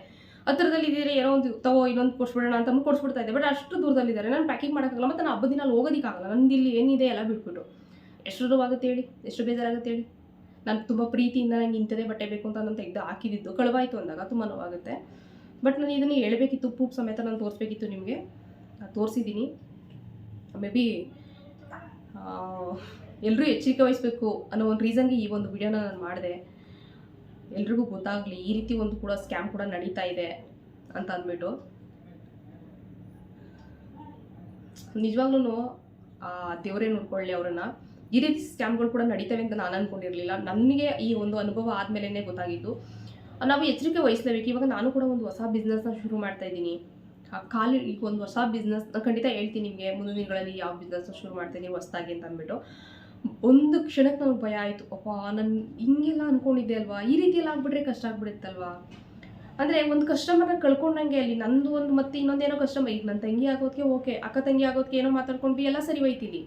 ಹತ್ರದಲ್ಲಿ ಇದ್ದೀರಿ ಏನೋ ಒಂದು ತಗೋ, ಇನ್ನೊಂದು ಕೊಡ್ಸ್ಬಿಡೋಣ ಅಂತ ಕೊಡ್ಸ್ಬಿಡ್ತಾ ಇದ್ದೆ. ಬಟ್ ಅಷ್ಟು ದೂರದಲ್ಲಿದ್ದಾರೆ. ನಾನು ಪ್ಯಾಕಿಂಗ್ ಮಾಡೋಕ್ಕಾಗಲ್ಲ. ಮತ್ತು ನಾನು ಹಬ್ಬದ ದಿನ ಅಲ್ಲಿ ಹೋಗೋದಕ್ಕಾಗಲ್ಲ ನಂದು ಇಲ್ಲಿ ಏನಿದೆ ಎಲ್ಲ ಬಿಟ್ಬಿಟ್ಟು. ಎಷ್ಟು ಆಗುತ್ತೆ ಹೇಳಿ? ಎಷ್ಟು ಬೇಜಾರಾಗುತ್ತೆ ಹೇಳಿ? ನಾನು ತುಂಬ ಪ್ರೀತಿಯಿಂದ ನಂಗೆ ಇಂಥದೇ ಬಟ್ಟೆ ಬೇಕು ಅಂತ ನಾನು ತೆಗೆದು ಹಾಕಿದ್ದು ಕಳವಾಯಿತು ಅಂದಾಗ ತುಂಬ ನೋವಾಗುತ್ತೆ. ಬಟ್ ನಾನು ಇದನ್ನು ಹೇಳಬೇಕಿತ್ತು. ಪೂಪ್ ಸಮೇತ ನಾನು ತೋರಿಸ್ಬೇಕಿತ್ತು ನಿಮಗೆ. ತೋರಿಸಿದ್ದೀನಿ. ಮೇ ಬಿ ಎಲ್ಲರೂ ಎಚ್ಚರಿಕೆ ವಹಿಸಬೇಕು ಅನ್ನೋ ಒಂದು ರೀಸನ್ಗೆ ಈ ಒಂದು ವಿಡಿಯೋನ ನಾನು ಮಾಡಿದೆ. ಎಲ್ರಿಗೂ ಗೊತ್ತಾಗಲಿ, ಈ ರೀತಿ ಒಂದು ಕೂಡ ಸ್ಕ್ಯಾಮ್ ಕೂಡ ನಡೀತಾ ಇದೆ ಅಂತ ಅಂದ್ಬಿಟ್ಟು. ನಿಜವಾಗ್ಲೂ ದೇವರೇ ನೋಡ್ಕೊಳ್ಳಿ ಅವರನ್ನು. ಈ ರೀತಿ ಸ್ಕ್ಯಾಮ್ಗಳು ಕೂಡ ನಡೀತವೆ ಅಂತ ನಾನು ಅಂದ್ಕೊಂಡಿರಲಿಲ್ಲ ನನಗೆ ಈ ಒಂದು ಅನುಭವ ಆದಮೇಲೆ ಗೊತ್ತಾಗಿದ್ದು. ನಾವು ಎಚ್ಚರಿಕೆ ವಹಿಸಲೇಬೇಕು. ಇವಾಗ ನಾನು ಕೂಡ ಒಂದು ಹೊಸ ಬಿಸ್ನೆಸ್ನ ಶುರು ಮಾಡ್ತಾ ಇದ್ದೀನಿ. ಖಾಲಿ ಈಗ ಒಂದು ಹೊಸ ಬಿಸ್ನೆಸ್ ಖಂಡಿತ ಹೇಳ್ತೀನಿ ನಿಮಗೆ, ಮುಂದಿನ ದಿನಗಳಲ್ಲಿ ಯಾವ ಬಿಸ್ನೆಸ್ನ ಶುರು ಮಾಡ್ತೀನಿ ಹೊಸದಾಗಿ ಅಂತ ಅಂದ್ಬಿಟ್ಟು. ಒಂದು ಕ್ಷಣಕ್ಕೆ ನನಗೆ ಭಯ ಆಯಿತು. ಅಪ್ಪ ನಾನು ಹಿಂಗೆಲ್ಲ ಅಂದ್ಕೊಂಡಿದ್ದೆ ಅಲ್ವಾ? ಈ ರೀತಿ ಎಲ್ಲ ಆಗ್ಬಿಟ್ರೆ ಕಷ್ಟ ಆಗ್ಬಿಡುತ್ತಲ್ವಾ? ಅಂದರೆ ಒಂದು ಕಸ್ಟಮರ್ನ ಕಳ್ಕೊಂಡಂಗೆ ಅಲ್ಲಿ ನಂದು ಒಂದು ಮತ್ತೆ ಇನ್ನೊಂದೇನೋ ಕಸ್ಟಮರ್ ಈಗ ನನ್ನ ತಂಗಿ ಆಗೋದಕ್ಕೆ ಓಕೆ ಅಕ್ಕ ತಂಗಿ ಆಗೋದಕ್ಕೆ ಏನೋ ಮಾತಾಡ್ಕೊಂಡ್ವಿ ಎಲ್ಲ ಸರಿ ಹೋಯ್ತಿಲಿ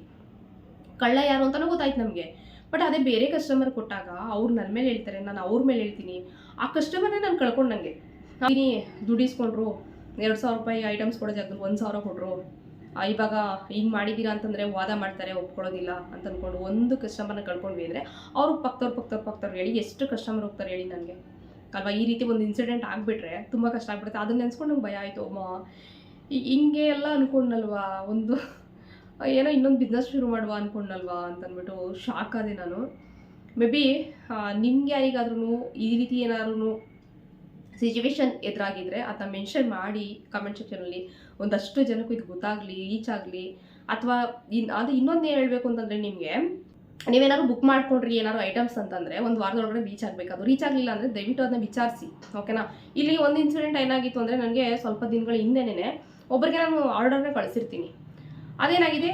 ಕಳ್ಳ ಯಾರು ಅಂತಲೂ ಗೊತ್ತಾಯ್ತು ನಮಗೆ. ಬಟ್ ಅದೇ ಬೇರೆ ಕಸ್ಟಮರ್ ಕೊಟ್ಟಾಗ ಅವ್ರು ನನ್ನ ಮೇಲೆ ಹೇಳ್ತಾರೆ ನಾನು ಅವ್ರ ಮೇಲೆ ಹೇಳ್ತೀನಿ. ಆ ಕಸ್ಟಮರ್ನೇ ನಾನು ಕಳ್ಕೊಂಡಂಗೆ ದುಡಿಸ್ಕೊಂಡ್ರು ಎರಡು ಸಾವಿರ ರೂಪಾಯಿ ಐಟಮ್ಸ್ ಕೊಡೋ ಒಂದು ಸಾವಿರ ಆ, ಇವಾಗ ಹಿಂಗೆ ಮಾಡಿದ್ದೀರಾ ಅಂತಂದರೆ ವಾದ ಮಾಡ್ತಾರೆ, ಒಪ್ಕೊಳ್ಳೋದಿಲ್ಲ ಅಂತ ಅಂದ್ಕೊಂಡು ಒಂದು ಕಸ್ಟಮರ್ನ ಕಳ್ಕೊಂಡ್ವಿ ಅಂದರೆ ಅವರು ಪಕ್ತವ್ರು ಪಕ್ತವ್ರು ಪಕ್ತವ್ರು ಹೇಳಿ ಎಷ್ಟು ಕಸ್ಟಮರ್ ಹೋಗ್ತಾರೆ ಹೇಳಿ ನನಗೆ. ಅಲ್ವಾ? ಈ ರೀತಿ ಒಂದು ಇನ್ಸಿಡೆಂಟ್ ಆಗಿಬಿಟ್ರೆ ತುಂಬ ಕಷ್ಟ ಆಗ್ಬಿಡುತ್ತೆ. ಅದನ್ನ ನೆನೆಸ್ಕೊಂಡು ನಂಗೆ ಭಯ ಆಯಿತು. ಅಮ್ಮ ಹಿಂಗೆ ಎಲ್ಲ ಅಂದ್ಕೊಂಡಲ್ವಾ ಒಂದು <laughs> ಏನೋ ಇನ್ನೊಂದು ಬಿಸ್ನೆಸ್ ಶುರು ಮಾಡುವ ಅಂದ್ಕೊಂಡಲ್ವಾ ಅಂತಂದ್ಬಿಟ್ಟು ಶಾಕ್ ಆದೆ ನಾನು. ಮೇ ಬಿ ನಿಮ್ಗೆ ಯಾರಿಗಾದ್ರೂ ಈ ರೀತಿ ಏನಾದ್ರೂ ಸಿಚುವೇಶನ್ ಎದುರಾಗಿದ್ರೆ ಅದನ್ನ ಮೆನ್ಷನ್ ಮಾಡಿ ಕಮೆಂಟ್ ಸೆಕ್ಷನಲ್ಲಿ ಒಂದಷ್ಟು ಜನಕ್ಕೂ ಇದು ಗೊತ್ತಾಗಲಿ ರೀಚ್ ಆಗಲಿ, ಅಥವಾ ಇನ್ ಅದು ಇನ್ನೊಂದು ಏನು ಹೇಳಬೇಕು ಅಂತಂದರೆ ನಿಮಗೆ ನೀವೇನಾದ್ರು ಬುಕ್ ಮಾಡ್ಕೊಂಡ್ರಿ, ಏನಾದ್ರು ಐಟಮ್ಸ್ ಅಂತಂದರೆ ಒಂದು ವಾರದೊಳಗಡೆ ರೀಚ್ ಆಗಬೇಕು. ಅದು ರೀಚ್ ಆಗಲಿಲ್ಲ ಅಂದರೆ ದಯವಿಟ್ಟು ಅದನ್ನ ವಿಚಾರಿಸಿ ಓಕೆನಾ ಇಲ್ಲಿ ಒಂದು ಇನ್ಸಿಡೆಂಟ್ ಏನಾಗಿತ್ತು ಅಂದರೆ ನನಗೆ ಸ್ವಲ್ಪ ದಿನಗಳ ಹಿಂದೆನೇ ಒಬ್ಬರಿಗೆ ನಾನು ಆರ್ಡರ್ನ ಕಳಿಸಿರ್ತೀನಿ. ಅದೇನಾಗಿದೆ?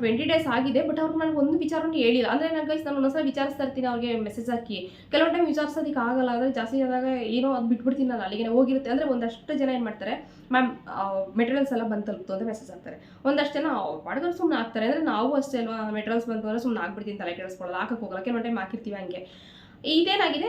ಟ್ವೆಂಟಿ ಡೇಸ್ ಆಗಿದೆ ಬಟ್ ಅವ್ರು ನನಗೆ ಒಂದು ವಿಚಾರವನ್ನು ಹೇಳಿಲ್ಲ. ಅಂದರೆ ನಾನು ಗೈಸ್ ನಾನು ಒಂದೊಂದ್ಸಲ ವಿಚಾರಿಸ್ತಾ ಇರ್ತೀನಿ ಅವ್ರಿಗೆ ಮೆಸೇಜ್ ಹಾಕಿ. ಕೆಲವೊಂದು ಟೈಮ್ ವಿಚಾರಿಸೋದಕ್ಕೆ ಆಗಲ್ಲ ಅಂದರೆ ಜಾಸ್ತಿ ಆದಾಗ ಏನೋ ಅದು ಬಿಟ್ಬಿಡ್ತೀನಿ ನಾನು ಅಲ್ಲಿಗೆ ಹೋಗಿರುತ್ತೆ. ಅಂದರೆ ಒಂದಷ್ಟು ಜನ ಏನು ಮಾಡ್ತಾರೆ, ಮ್ಯಾಮ್ ಮೆಟೀರಿಯಲ್ಸ್ ಎಲ್ಲ ಬಂದು ತಲುಪ್ತು ಅಂತ ಮೆಸೇಜ್ ಹಾಕ್ತಾರೆ. ಒಂದಷ್ಟು ಜನ ಪಾಡ್ಗಳು ಸುಮ್ಮನೆ ಹಾಕ್ತಾರೆ. ಅಂದರೆ ನಾವು ಅಷ್ಟೇ ಅಲ್ವಾ ಮೆಟೀರಿಯಲ್ಸ್ ಬಂತು ಅಂದರೆ ಸುಮ್ಮನೆ ಆಗ್ಬಿಡ್ತೀನಿ ತಲೆ ಕೆಡಿಸ್ಕೊಳ್ಳೋದು ಹಾಕಕ್ಕೆ ಹೋಗಲ್ಲ ಕೆಲವೊಂದು ಟೈಮ್ ಹಾಕಿರ್ತೀವಿ ಹಂಗೆ. ಇದೇನಾಗಿದೆ,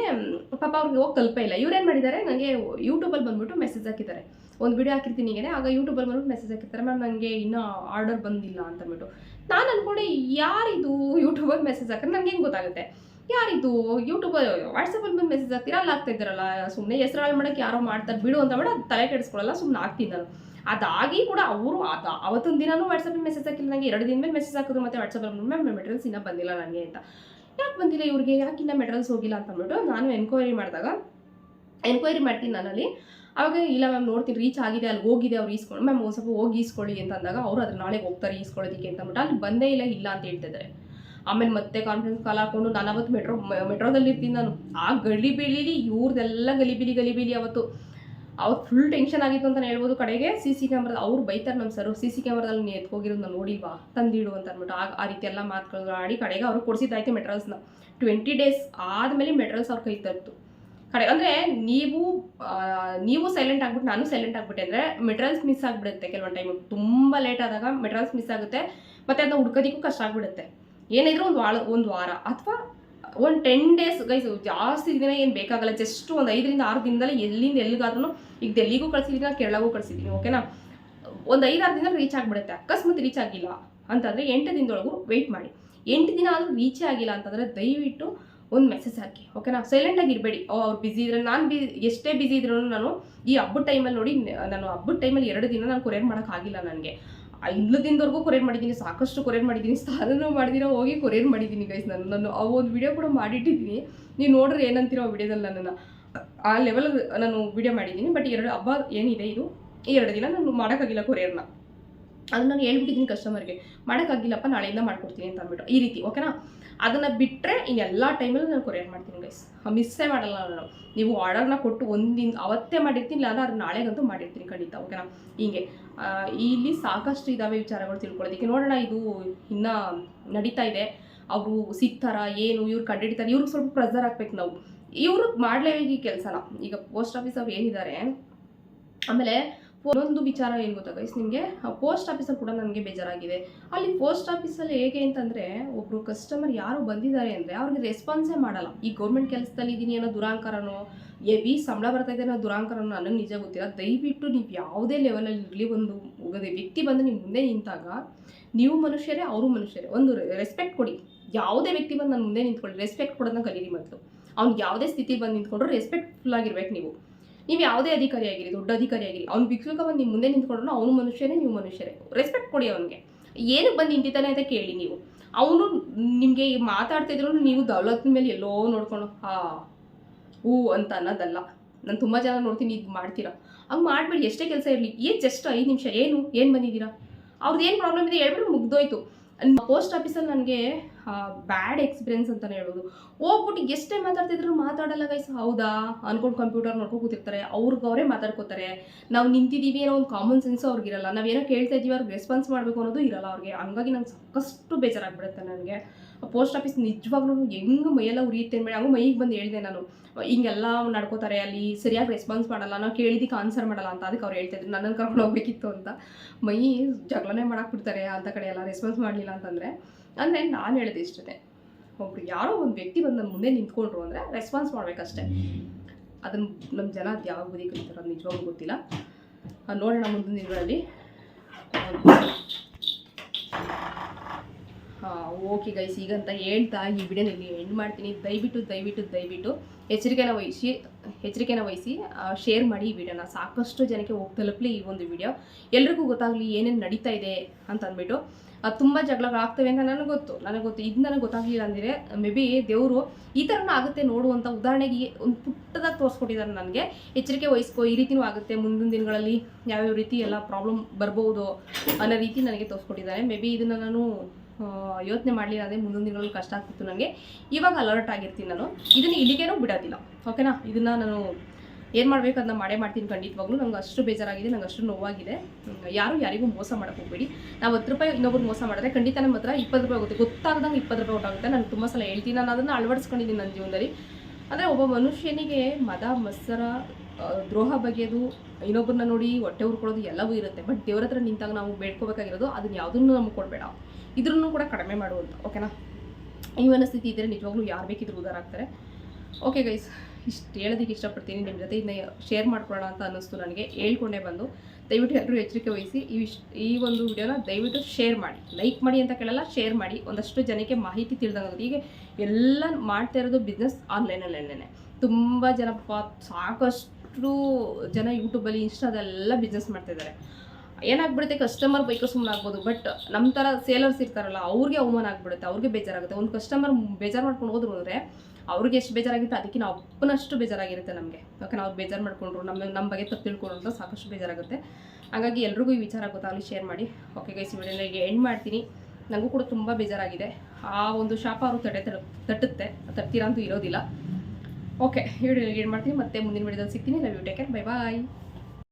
ಪಾಪ ಅವ್ರಿಗೆ ಹೋಗಿ ತಲುಪೇ ಇಲ್ಲ. ಇವ್ರೇನು ಮಾಡಿದ್ದಾರೆ ನನಗೆ ಯೂಟ್ಯೂಬಲ್ಲಿ ಬಂದ್ಬಿಟ್ಟು ಮೆಸೇಜ್ ಹಾಕಿದ್ದಾರೆ. ಒಂದು ವಿಡಿಯೋ ಹಾಕಿರ್ತೀನಿ ಹೀಗೆ ಆಗ ಯೂಟ್ಯೂಬಲ್ಲಿ ಬಂದ್ಬಿಟ್ಟು ಮೆಸೇಜ್ ಹಾಕಿರ್ತಾರೆ ಮ್ಯಾಮ್ ನನಗೆ ಇನ್ನೂ ಆರ್ಡರ್ ಬಂದಿಲ್ಲ ಅಂತ ಅಂದ್ಬಿಟ್ಟು. ನಾನು ಅಂದ್ಕೊಂಡೆ ಯಾರಿದು ಯೂಟ್ಯೂಬಲ್ಲಿ ಮೆಸೇಜ್ ಹಾಕಿದ್ರೆ ನನಗೆ ಹೆಂಗೆ ಗೊತ್ತಾಗುತ್ತೆ? ಯಾರಿದು? ಯೂಟ್ಯೂಬ್ ವಾಟ್ಸಪ್ಪಲ್ಲಿ ಬಂದು ಮೆಸೇಜ್ ಹಾಕ್ತೀರಾ? ಅಲ್ಲಿ ಆಗ್ತಾ ಇದ್ದಾರಲ್ಲ ಸುಮ್ಮನೆ ಹೆಸರು ಹಾಳು ಮಾಡೋಕ್ಕೆ ಯಾರೋ ಮಾಡ್ತಾರೆ, ಬಿಡು ಅಂತ ಮಾಡಿ ಅದು ತಲೆ ಕೆಡಿಸ್ಕೊಳ್ಳಲ್ಲ ಸುಮ್ಮನೆ ಹಾಕ್ತೀನಿ ನಾನು. ಅದಾಗಿ ಕೂಡ ಅವರು ಅದು ಅವತ್ತೊಂದು ದಿನವೂ ವಾಟ್ಸಪ್ಪಲ್ಲಿ ಮೆಸೇಜ್ ಹಾಕಿಲ್ಲ ನನಗೆ ಎರಡು ದಿನ ಮೇಲೆ ಮೆಸೇಜ್ ಹಾಕಿದ್ರು ಮತ್ತೆ ವಾಟ್ಸಪ್ಪಲ್ಲಿ ಮ್ಯಾಮ್ ಮೆಟೀರಿಯಲ್ಸ್ ಇನ್ನೂ ಬಂದಿಲ್ಲ ನನಗೆ ಅಂತ. ಯಾಕೆ ಬಂದಿಲ್ಲ ಇವ್ರಿಗೆ? ಯಾಕೆ ಇನ್ನೂ ಮೆಟೀರಿಯಲ್ಸ್ ಹೋಗಿಲ್ಲ ಅಂತ ಅಂದ್ಬಿಟ್ಟು, ನಾನು ಎನ್ಕ್ವೈರಿ ಮಾಡಿದಾಗ ಎನ್ಕ್ವೈರಿ ಮಾಡ್ತೀನಿ ನಾನಲ್ಲಿ. ಅವಾಗ ಇಲ್ಲ ಮ್ಯಾಮ್ ನೋಡ್ತೀನಿ ರೀಚ್ ಆಗಿದೆ ಅಲ್ಲಿ ಹೋಗಿದೆ, ಅವ್ರು ಈಸ್ಕೊಂಡು ಮ್ಯಾಮ್ ಒಂದು ಸ್ವಲ್ಪ ಹೋಗಿ ಈಸ್ಕೊಳ್ಳಿ ಅಂತ ಅಂದಾಗ ಅವರು ಅದ್ರ ನಾಳೆ ಹೋಗ್ತಾರೆ ಈಸ್ಕೊಳ್ಳೋದಕ್ಕೆ ಅಂತ ಅಂದ್ಬಿಟ್ಟು ಅಲ್ಲಿ ಬಂದೇ ಇಲ್ಲ ಇಲ್ಲ ಅಂತ ಹೇಳ್ತಿದ್ದಾರೆ. ಆಮೇಲೆ ಮತ್ತೆ ಕಾನ್ಫರೆನ್ಸ್ ಕಾಲ್ ಹಾಕೊಂಡು ನಾನು ಅವತ್ತು ಮೆಟ್ರೋ ಮೆಟ್ರೋದಲ್ಲಿ ಇರ್ತೀನಿ ನಾನು. ಆ ಗಲಿಬಿಲಿಲಿ ಇವ್ರದೆಲ್ಲ ಗಲಿಬಿಲಿ ಗಲಿಬಿಲಿ ಅವತ್ತು. ಅವ್ರು ಫುಲ್ ಟೆನ್ಷನ್ ಆಗಿತ್ತು ಅಂತ ಹೇಳ್ಬೋದು. ಕಡೆಗೆ ಸಿ ಸಿ ಕ್ಯಾಮ್ರಾದ ಅವ್ರು ಬೈತಾರೆ ನಮ್ಮ ಸರ್ ಸಿ ಸಿ ಕ್ಯಾಮ್ರಾದಲ್ಲಿ ನೀನು ಎತ್ಕೋಗಿರೋದು ನಾನು ನೋಡಿಲ್ವಾ? ತಂದಿಡು ಅಂತ ಅಂದ್ಬಿಟ್ಟು. ಆಗ ಆ ರೀತಿ ಎಲ್ಲ ಮಾತುಗಳು ಆಡಿ ಕಡೆಗೆ ಅವ್ರು ಕೊಡಿಸಿದ್ದಾಯ್ತು ಮೆಟ್ರಲ್ಸ್ನ ಟ್ವೆಂಟಿ ಡೇಸ್ ಆದಮೇಲೆ ಮೆಟ್ರಲ್ಸ್ ಅವ್ರ ಕೈ ತರ್ತು ಕಡೆ. ಅಂದರೆ ನೀವು ನೀವು ಸೈಲೆಂಟ್ ಆಗ್ಬಿಟ್ಟು ನಾನು ಸೈಲೆಂಟ್ ಆಗ್ಬಿಟ್ಟೆ ಅಂದರೆ ಮೆಟೀರಿಯಲ್ಸ್ ಮಿಸ್ ಆಗಿಬಿಡುತ್ತೆ ಕೆಲವೊಂದು ಟೈಮ್ ತುಂಬ ಲೇಟ್ ಆದಾಗ ಮೆಟೀರಿಯಲ್ಸ್ ಮಿಸ್ ಆಗುತ್ತೆ. ಮತ್ತು ಅದನ್ನ ಹುಡ್ಕೋದಿಕ್ಕೂ ಕಷ್ಟ ಆಗಿಬಿಡುತ್ತೆ. ಏನಿದ್ರು ಒಂದು ವಾರ ಒಂದು ವಾರ ಅಥವಾ ಒಂದು ಟೆನ್ ಡೇಸ್ ಗೈಸ್ ಜಾಸ್ತಿ ದಿನ ಏನು ಬೇಕಾಗಲ್ಲ. ಜಸ್ಟ್ ಒಂದು ಐದರಿಂದ ಆರು ದಿನದಲ್ಲಿ ಎಲ್ಲಿಂದ ಎಲ್ಲಿಗಾದ್ರೂ ಈಗ ಡೆಲ್ಲಿಗೂ ಕಳಿಸಿದ್ದೀನಿ ಕೇರಳಗೂ ಕಳಿಸಿದ್ದೀನಿ ಓಕೆನಾ ಒಂದು ಐದಾರು ದಿನ ರೀಚ್ ಆಗಿಬಿಡುತ್ತೆ. ಅಕಸ್ಮಾತ್ ರೀಚ್ ಆಗಿಲ್ಲ. ಅಂತಂದರೆ ಎಂಟು ದಿನದೊಳಗೂ ವೆಯ್ಟ್ ಮಾಡಿ. ಎಂಟು ದಿನ ಆದರೂ ರೀಚೇ ಆಗಿಲ್ಲ ಅಂತಂದರೆ ದಯವಿಟ್ಟು ಒಂದು ಮೆಸೇಜ್ ಹಾಕಿ ಓಕೆನಾ ಸೈಲೆಂಟಾಗಿ ಇರಬೇಡಿ. ಅವ್ರು ಬಿಸಿ ಇದ್ರೆ ನಾನು ಬಿ ಎಷ್ಟೇ ಬಿಸಿ ಇದ್ರೂ ನಾನು ಈ ಹಬ್ಬದ ಟೈಮಲ್ಲಿ ನೋಡಿ, ನಾನು ಹಬ್ಬದ ಟೈಮಲ್ಲಿ ಎರಡು ದಿನ ನಾನು ಕೊರಿಯರ್ ಮಾಡೋಕ್ಕಾಗಿಲ್ಲ ನನಗೆ. ಐದು ದಿನದವರೆಗೂ ಕೊರಿಯರ್ ಮಾಡಿದ್ದೀನಿ ಸಾಕಷ್ಟು ಕೊರಿಯರ್ ಮಾಡಿದ್ದೀನಿ ಸಾಧನೂ ಮಾಡಿದಿರೋ ಹೋಗಿ ಕೊರಿಯರ್ ಮಾಡಿದ್ದೀನಿ ಗೈಸ್ ನಾನು. ನಾನು ಆ ಒಂದು ವಿಡಿಯೋ ಕೂಡ ಮಾಡಿಟ್ಟಿದ್ದೀನಿ ನೀವು ನೋಡ್ರಿ ಏನಂತೀರೋ ಆ ವಿಡಿಯೋದಲ್ಲಿ ನನ್ನನ್ನು. ಆ ಲೆವೆಲ್ ನಾನು ವಿಡಿಯೋ ಮಾಡಿದ್ದೀನಿ ಬಟ್ ಎರಡು ಹಬ್ಬ ಏನಿದೆ ಇದು? ಈ ಎರಡು ದಿನ ನಾನು ಮಾಡೋಕ್ಕಾಗಿಲ್ಲ ಕೊರಿಯರ್ನ ಅದು ನಾನು ಹೇಳ್ಬಿಟ್ಟಿದ್ದೀನಿ ಕಸ್ಟಮರ್ಗೆ ಮಾಡೋಕ್ಕಾಗಿಲ್ಲಪ್ಪ, ನಾಳೆಯಿಂದ ಮಾಡ್ಕೊಡ್ತೀನಿ ಅಂತ ಅಂದ್ಬಿಟ್ಟು. ಈ ರೀತಿ ಓಕೆನಾ ಅದನ್ನು ಬಿಟ್ಟರೆ ಇನ್ನೆಲ್ಲ ಟೈಮಲ್ಲೂ ನಾನು ಕೊರಿಯರ್ ಮಾಡ್ತೀನಿ ಗೈಸ್ ಮಿಸ್ಸೇ ಮಾಡಲ್ಲ ನಾನು. ನೀವು ಆರ್ಡರ್ನ ಕೊಟ್ಟು ಒಂದಿನ, ಅವತ್ತೇ ಮಾಡಿರ್ತೀನಿ ಇಲ್ಲ ಅದು ನಾಳೆಗಂತೂ ಮಾಡಿರ್ತೀನಿ ಖಂಡಿತ ಓಕೆನಾ ಹೀಗೆ. ಇಲ್ಲಿ ಸಾಕಷ್ಟು ಇದ್ದಾವೆ ವಿಚಾರಗಳು ತಿಳ್ಕೊಳ್ಳೋದಕ್ಕೆ. ನೋಡೋಣ, ಇದು ಇನ್ನೂ ನಡೀತಾ ಇದೆ. ಅವರು ಸಿಗ್ತಾರಾ, ಏನು, ಇವ್ರು ಕಂಡಿಡಿತಾರೆ, ಇವ್ರಿಗೆ ಸ್ವಲ್ಪ ಪ್ರೆಸರ್ ಹಾಕ್ಬೇಕು ನಾವು. ಇವರು ಮಾಡಲೇಬೇಕು ಈ ಕೆಲಸನ. ಈಗ ಪೋಸ್ಟ್ ಆಫೀಸ್ ಅವ್ರು ಏನಿದ್ದಾರೆ, ಆಮೇಲೆ ಒಂದೊಂದು ವಿಚಾರ ಏನು ಗೊತ್ತಾ ಗೈಸ್ ನಿಮಗೆ ಪೋಸ್ಟ್ ಆಫೀಸಲ್ಲಿ ಕೂಡ ನನಗೆ ಬೇಜಾರಾಗಿದೆ. ಅಲ್ಲಿ ಪೋಸ್ಟ್ ಆಫೀಸಲ್ಲಿ ಹೇಗೆ ಅಂತಂದರೆ ಒಬ್ಬರು ಕಸ್ಟಮರ್ ಯಾರು ಬಂದಿದ್ದಾರೆ ಅಂದರೆ ಅವ್ರಿಗೆ ರೆಸ್ಪಾನ್ಸೇ ಮಾಡಲ್ಲ. ಈ ಗೌರ್ಮೆಂಟ್ ಕೆಲಸದಲ್ಲಿ ಇದ್ದೀನಿ ಅನ್ನೋ ದುರಾಂಕಾರನೋ ಬಿ ಸಂಬಳ ಬರ್ತಾ ಇದೆ ಅನ್ನೋ ದುರಾಂಕಾರನೋ ನನಗೆ ನಿಜ ಗೊತ್ತಿಲ್ಲ. ದಯವಿಟ್ಟು ನೀವು ಯಾವುದೇ ಲೆವೆಲಲ್ಲಿ ಇರಲಿ, ಒಂದು ವ್ಯಕ್ತಿ ಬಂದು ನಿಮ್ಮ ಮುಂದೆ ನಿಂತಾಗ, ನೀವು ಮನುಷ್ಯರೇ, ಅವರು ಮನುಷ್ಯರೇ, ಒಂದು ರೆಸ್ಪೆಕ್ಟ್ ಕೊಡಿ. ಯಾವುದೇ ವ್ಯಕ್ತಿ ಬಂದು ನನ್ನ ಮುಂದೆ ನಿಂತ್ಕೊಳ್ಳಿ ರೆಸ್ಪೆಕ್ಟ್ ಕೊಡೋದನ್ನ ಕಲೀರಿ ಮೊದಲು. ಅವ್ನಿಗೆ ಯಾವುದೇ ಸ್ಥಿತಿ ಬಂದು ನಿಂತ್ಕೊಂಡ್ರು ರೆಸ್ಪೆಕ್ಟ್ಫುಲ್ ಆಗಿರ್ಬೇಕು ನೀವು. ನೀವು ಯಾವುದೇ ಅಧಿಕಾರಿ ಆಗಿರಿ, ದೊಡ್ಡ ಅಧಿಕಾರಿ ಆಗಿರಿ, ಅವ್ನು ಭಿಕ್ಷುಕ ಬಂದು ನಿಮ್ಮ ಮುಂದೆ ನಿಂತ್ಕೊಂಡ್ರು ಅವನು ಮನುಷ್ಯನೇ, ನೀವು ಮನುಷ್ಯರೇ. ರೆಸ್ಪೆಕ್ಟ್ ಕೊಡಿ ಅವನಿಗೆ. ಏನಕ್ಕೆ ಬಂದು ನಿಂತಿದ್ದಾನೆ ಅಂತ ಕೇಳಿ ನೀವು. ಅವನು ನಿಮಗೆ ಮಾತಾಡ್ತಿದ್ರು ನೀವು ದೌಲತ್ ಮೇಲೆ ಎಲ್ಲೋ ನೋಡ್ಕೊಂಡು, ಹಾ, ಹೂ ಅಂತ ಅನ್ನೋದಲ್ಲ. ನಾನು ತುಂಬ ಜನ ನೋಡ್ತೀನಿ, ಇದು ಮಾಡ್ತೀರಾ? ಹಂಗೆ ಮಾಡಬೇಡಿ, ಎಷ್ಟೇ ಕೆಲಸ ಇರಲಿ. ಏನು ಜಸ್ಟ್ ಐದು ನಿಮಿಷ, ಏನು ಏನು ಬಂದಿದ್ದೀರಾ? ಅವ್ರದ್ದು ಏನು ಪ್ರಾಬ್ಲಮ್ ಇದೆ ಹೇಳ್ಬಿಟ್ಟು ಮುಗ್ದೋಯ್ತು. ಪೋಸ್ಟ್ ಆಫೀಸಲ್ಲಿ ನನಗೆ ಬ್ಯಾಡ್ ಎಕ್ಸ್ಪೀರಿಯನ್ಸ್ ಅಂತಲೇ ಹೇಳ್ಬೋದು. ಹೋಗ್ಬಿಟ್ಟು ಎಷ್ಟೇ ಮಾತಾಡ್ತಿದ್ರು ಮಾತಾಡಲ್ಲ ಗೈಸ್ ಹೌದಾ? ಅನ್ಕೊಂಡು ಕಂಪ್ಯೂಟರ್ ನೋಡ್ಕೊಂಡು ಕೂತಿರ್ತಾರೆ. ಅವ್ರಿಗೆ ಅವರೇ ಮಾತಾಡ್ಕೋತಾರೆ. ನಾವು ನಿಂತಿದ್ದೀವಿ ಏನೋ ಒಂದು ಕಾಮನ್ ಸೆನ್ಸು ಅವ್ರಿಗಿರಲ್ಲ ನಾವೇನೋ ಕೇಳ್ತಾ ಇದ್ದೀವಿ ಅವ್ರಿಗೆ ರೆಸ್ಪಾನ್ಸ್ ಮಾಡಬೇಕು ಅನ್ನೋದು ಇರಲ್ಲ ಅವ್ರಿಗೆ. ಹಂಗಾಗಿ ನಂಗೆ ಸಾಕಷ್ಟು ಬೇಜಾರಾಗ್ಬಿಡುತ್ತೆ ನನಗೆ. ಪೋಸ್ಟ್ ಆಫೀಸ್ ನಿಜವಾಗ್ಲೂ ಹೆಂಗೆ ಮೈಯೆಲ್ಲ ಉರಿಯುತ್ತೆ ಅಂದ್ಮೇಲೆ ಹಂಗೂ ಮೈಗೆ ಬಂದು ಹೇಳಿದೆ ನಾನು. ಹಿಂಗೆಲ್ಲ ನಡ್ಕೋತಾರೆ, ಅಲ್ಲಿ ಸರಿಯಾಗಿ ರೆಸ್ಪಾನ್ಸ್ ಮಾಡಲ್ಲ, ನಾವು ಕೇಳಿದಕ್ಕೆ ಆನ್ಸರ್ ಮಾಡಲ್ಲ ಅಂತ ಅದಕ್ಕೆ ಅವ್ರು ಹೇಳ್ತಿದ್ರು ನನ್ನನ್ನು ಕರ್ಕೊಂಡು ಹೋಗ್ಬೇಕಿತ್ತು ಅಂತ. ಮೈ ಜಗಳನೇ ಬಿಡ್ತಾರೆ ಅಂತ ಕಡೆ ಎಲ್ಲ ರೆಸ್ಪಾನ್ಸ್ ಮಾಡಲಿಲ್ಲ ಅಂತಂದರೆ. ಅಂದರೆ ನಾನು ಹೇಳಿದೆ ಇಷ್ಟೇ ಒಬ್ರು ಯಾರೋ ಒಂದು ವ್ಯಕ್ತಿ ಬಂದು ನನ್ನ ಮುಂದೆ ನಿಂತ್ಕೊಂಡ್ರು ಅಂದರೆ ರೆಸ್ಪಾನ್ಸ್ ಮಾಡಬೇಕಷ್ಟೇ. ಅದನ್ನು ನಮ್ಮ ಜನ ಅದು ಯಾವಾಗ ಬುದ್ಧಿ ಕಲಿತಾರೋ ಅದು ಗೊತ್ತಿಲ್ಲ. ನೋಡೋಣ ಮುಂದಿನ ದಿನಗಳಲ್ಲಿ. ಓಕೆ ಗೈಸ್ ಈಗಂತ ಹೇಳ್ತಾ ಈ ವಿಡಿಯೋನಲ್ಲಿ ಎಂಡ್ ಮಾಡ್ತೀನಿ. ದಯವಿಟ್ಟು ದಯವಿಟ್ಟು ದಯವಿಟ್ಟು ಎಚ್ಚರಿಕೆನ ವಹಿಸಿ ಎಚ್ಚರಿಕೆನ ವಹಿಸಿ ಶೇರ್ ಮಾಡಿ ಈ ವಿಡಿಯೋನ. ಸಾಕಷ್ಟು ಜನಕ್ಕೆ ಹೋಗಿ ತಲುಪಲಿ ಈ ಒಂದು ವಿಡಿಯೋ. ಎಲ್ರಿಗೂ ಗೊತ್ತಾಗಲಿ ಏನೇನು ನಡೀತಾ ಇದೆ ಅಂತ ಅಂದ್ಬಿಟ್ಟು ಅದು ತುಂಬ ಜಗಳಗಳಾಗ್ತವೆ ಅಂತ ನನಗೆ ಗೊತ್ತು. ನನಗೆ ಗೊತ್ತು. ಇದು ನನಗೆ ಗೊತ್ತಾಗಲಿಲ್ಲ ಅಂದರೆ, ಮೇ ಬಿ ದೇವರು ಈ ಥರನೂ ಆಗುತ್ತೆ ನೋಡುವಂಥ ಉದಾಹರಣೆಗೆ ಒಂದು ಪುಟ್ಟದಾಗಿ ತೋರಿಸ್ಕೊಟ್ಟಿದ್ದಾರೆ ನನಗೆ. ಎಚ್ಚರಿಕೆ ವಹಿಸ್ಕೋ, ಈ ರೀತಿಯೂ ಆಗುತ್ತೆ. ಮುಂದಿನ ದಿನಗಳಲ್ಲಿ ಯಾವ್ಯಾವ ರೀತಿ ಎಲ್ಲ ಪ್ರಾಬ್ಲಮ್ ಬರ್ಬೋದು ಅನ್ನೋ ರೀತಿ ನನಗೆ ತೋರಿಸ್ಕೊಟ್ಟಿದ್ದಾರೆ. ಮೇ ಬಿ ಇದನ್ನು ನಾನು ಯೋಚನೆ ಮಾಡಲಿಲ್ಲ ಅಂದರೆ ಮುಂದಿನ ದಿನಗಳಲ್ಲಿ ಕಷ್ಟ ಆಗ್ತಿತ್ತು ನನಗೆ ಇವಾಗ ಅಲರ್ಟ್ ಆಗಿರ್ತೀನಿ ನಾನು. ಇದನ್ನು ಇಲ್ಲಿಗೇನೂ ಬಿಡೋದಿಲ್ಲ. ಓಕೆನಾ ಇದನ್ನು ನಾನು ಏನು ಮಾಡಬೇಕು ಅದನ್ನ ಮಾಡೇ ಮಾಡ್ತೀನಿ ಖಂಡಿತವಾಗ್ಲೂ. ನಂಗೆ ಅಷ್ಟು ಬೇಜಾರಾಗಿದೆ, ನಂಗೆ ಅಷ್ಟು ನೋವಾಗಿದೆ. ಯಾರು ಯಾರಿಗೂ ಮೋಸ ಮಾಡೋಕೆ ಹೋಗ್ಬೇಡಿ. ನಾವು ಹತ್ತು ರೂಪಾಯಿ ಇನ್ನೊಬ್ರು ಮೋಸ ಮಾಡಿದ್ರೆ ಖಂಡಿತ ನಮ್ಮ ಹತ್ರ ಇಪ್ಪತ್ತು ರೂಪಾಯಿ ಹೋಗುತ್ತೆ. ಗೊತ್ತಾಗ್ದಂಗೆ ಇಪ್ಪತ್ತು ರೂಪಾಯಿ ಹೊಟ್ಟಾಗುತ್ತೆ ನಾನು ತುಂಬ ಸಲ ಹೇಳ್ತೀನಿ. ನಾನು ಅದನ್ನು ಅಳವಡಿಸ್ಕೊಂಡಿದ್ದೀನಿ ನನ್ನ ಜೀವನದಲ್ಲಿ. ಅಂದರೆ ಒಬ್ಬ ಮನುಷ್ಯನಿಗೆ ಮದ, ಮತ್ಸರ ದ್ರೋಹ ಬಗೆಯೋದು ಇನ್ನೊಬ್ಬರನ್ನ ನೋಡಿ ಹೊಟ್ಟೆ ಉರ್ಕೊಳ್ಳೋದು ಎಲ್ಲವೂ ಇರುತ್ತೆ. ಬಟ್ ದೇವ್ರ ಹತ್ರ ನಿಂತಾಗ ನಾವು ಬೇಡ್ಕೋಬೇಕಾಗಿರೋದು ಅದನ್ನ ಯಾವುದನ್ನು ನಮ್ಗೆ ಕೊಡಬೇಡ. ಇದ್ರೂ ಕೂಡ ಕಡಿಮೆ ಮಾಡುವಂಥ ಓಕೆನಾ ಈ ಮನಸ್ಥಿತಿ ಇದ್ದರೆ ನಿಜವಾಗ್ಲೂ ಯಾರು ಬೇಕಿದ್ರು ಉದಾರ ಆಗ್ತಾರೆ. ಓಕೆ ಗೈಸ್ ಇಷ್ಟು ಹೇಳೋದಕ್ಕೆ ಇಷ್ಟಪಡ್ತೀನಿ. ನಿಮ್ಮ ಜೊತೆ ಇದನ್ನ ಶೇರ್ ಮಾಡ್ಕೊಳ್ಳೋಣ ಅಂತ ಅನ್ನಿಸ್ತು ನನಗೆ. ಹೇಳ್ಕೊಂಡೇ ಬಂದು. ದಯವಿಟ್ಟು ಎಲ್ಲರೂ ಎಚ್ಚರಿಕೆ ವಹಿಸಿ ಈ ಈ ಒಂದು ವಿಡಿಯೋನ ದಯವಿಟ್ಟು ಶೇರ್ ಮಾಡಿ. ಲೈಕ್ ಮಾಡಿ ಅಂತ ಕೇಳಲ್ಲ ಶೇರ್ ಮಾಡಿ. ಒಂದಷ್ಟು ಜನಕ್ಕೆ ಮಾಹಿತಿ ತಿಳಿದಂಗೆ ಈಗ ಎಲ್ಲ ಮಾಡ್ತಾ ಇರೋದು ಬಿಸ್ನೆಸ್ ಆನ್ಲೈನಲ್ಲೇ ತುಂಬ ಜನ ಸಾಕಷ್ಟು ಜನ ಯೂಟ್ಯೂಬಲ್ಲಿ ಇನ್ಸ್ಟಾದೆಲ್ಲ ಬಿಸ್ನೆಸ್ ಮಾಡ್ತಿದ್ದಾರೆ ಏನಾಗ್ಬಿಡುತ್ತೆ? ಕಸ್ಟಮರ್ ಬೈಕೋ ಸುಮ್ಮನೆ ಆಗ್ಬೋದು. ಬಟ್ ನಮ್ಮ ಥರ ಸೇಲರ್ಸ್ ಇರ್ತಾರಲ್ಲ, ಅವ್ರಿಗೆ ಅವಮಾನ ಆಗ್ಬಿಡುತ್ತೆ. ಅವ್ರಿಗೆ ಬೇಜಾರಾಗುತ್ತೆ. ಒಂದು ಕಸ್ಟಮರ್ ಬೇಜಾರು ಮಾಡ್ಕೊಂಡು ಹೋದ್ರು ಅಂದರೆ ಅವ್ರಿಗೆ ಎಷ್ಟು ಬೇಜಾರಾಗಿತ್ತು ಅದಕ್ಕೆ ನಾವು ಅಪ್ಪನಷ್ಟು ಬೇಜಾರಾಗಿರುತ್ತೆ ನಮಗೆ. ಓಕೆ ನಾವು ಬೇಜಾರು ಮಾಡ್ಕೊಂಡ್ರು. ನಮ್ಮ ನಮ್ಮ ಬಗ್ಗೆ ತಪ್ಪು ತಿಳ್ಕೊಂಡ್ರು ಸಾಕಷ್ಟು ಬೇಜಾರಾಗುತ್ತೆ. ಹಾಗಾಗಿ ಎಲ್ರಿಗೂ ಈ ವಿಚಾರ ಗೊತ್ತಾಗಲಿ ಶೇರ್ ಮಾಡಿ. ಓಕೆ ಗೈಸ್ ವಿಡಿಯೋನ ಈಗ ಎಂಡ್ ಮಾಡ್ತೀನಿ. ನನಗೂ ಕೂಡ ತುಂಬ ಬೇಜಾರಾಗಿದೆ. ಆ ಒಂದು ಶಾಪ ಅವರು ತಡ ತಟ್ಟುತ್ತೆ. ತಟ್ತೀರಾ ಅಂತೂ ಇರೋದಿಲ್ಲ. ಓಕೆ ವಿಡಿಯೋ ಏನು ಮಾಡ್ತೀನಿ. ಮತ್ತೆ ಮುಂದಿನ ವಿಡಿಯೋದಲ್ಲಿ ಸಿಗ್ತೀನಿ. Love you take care bye bye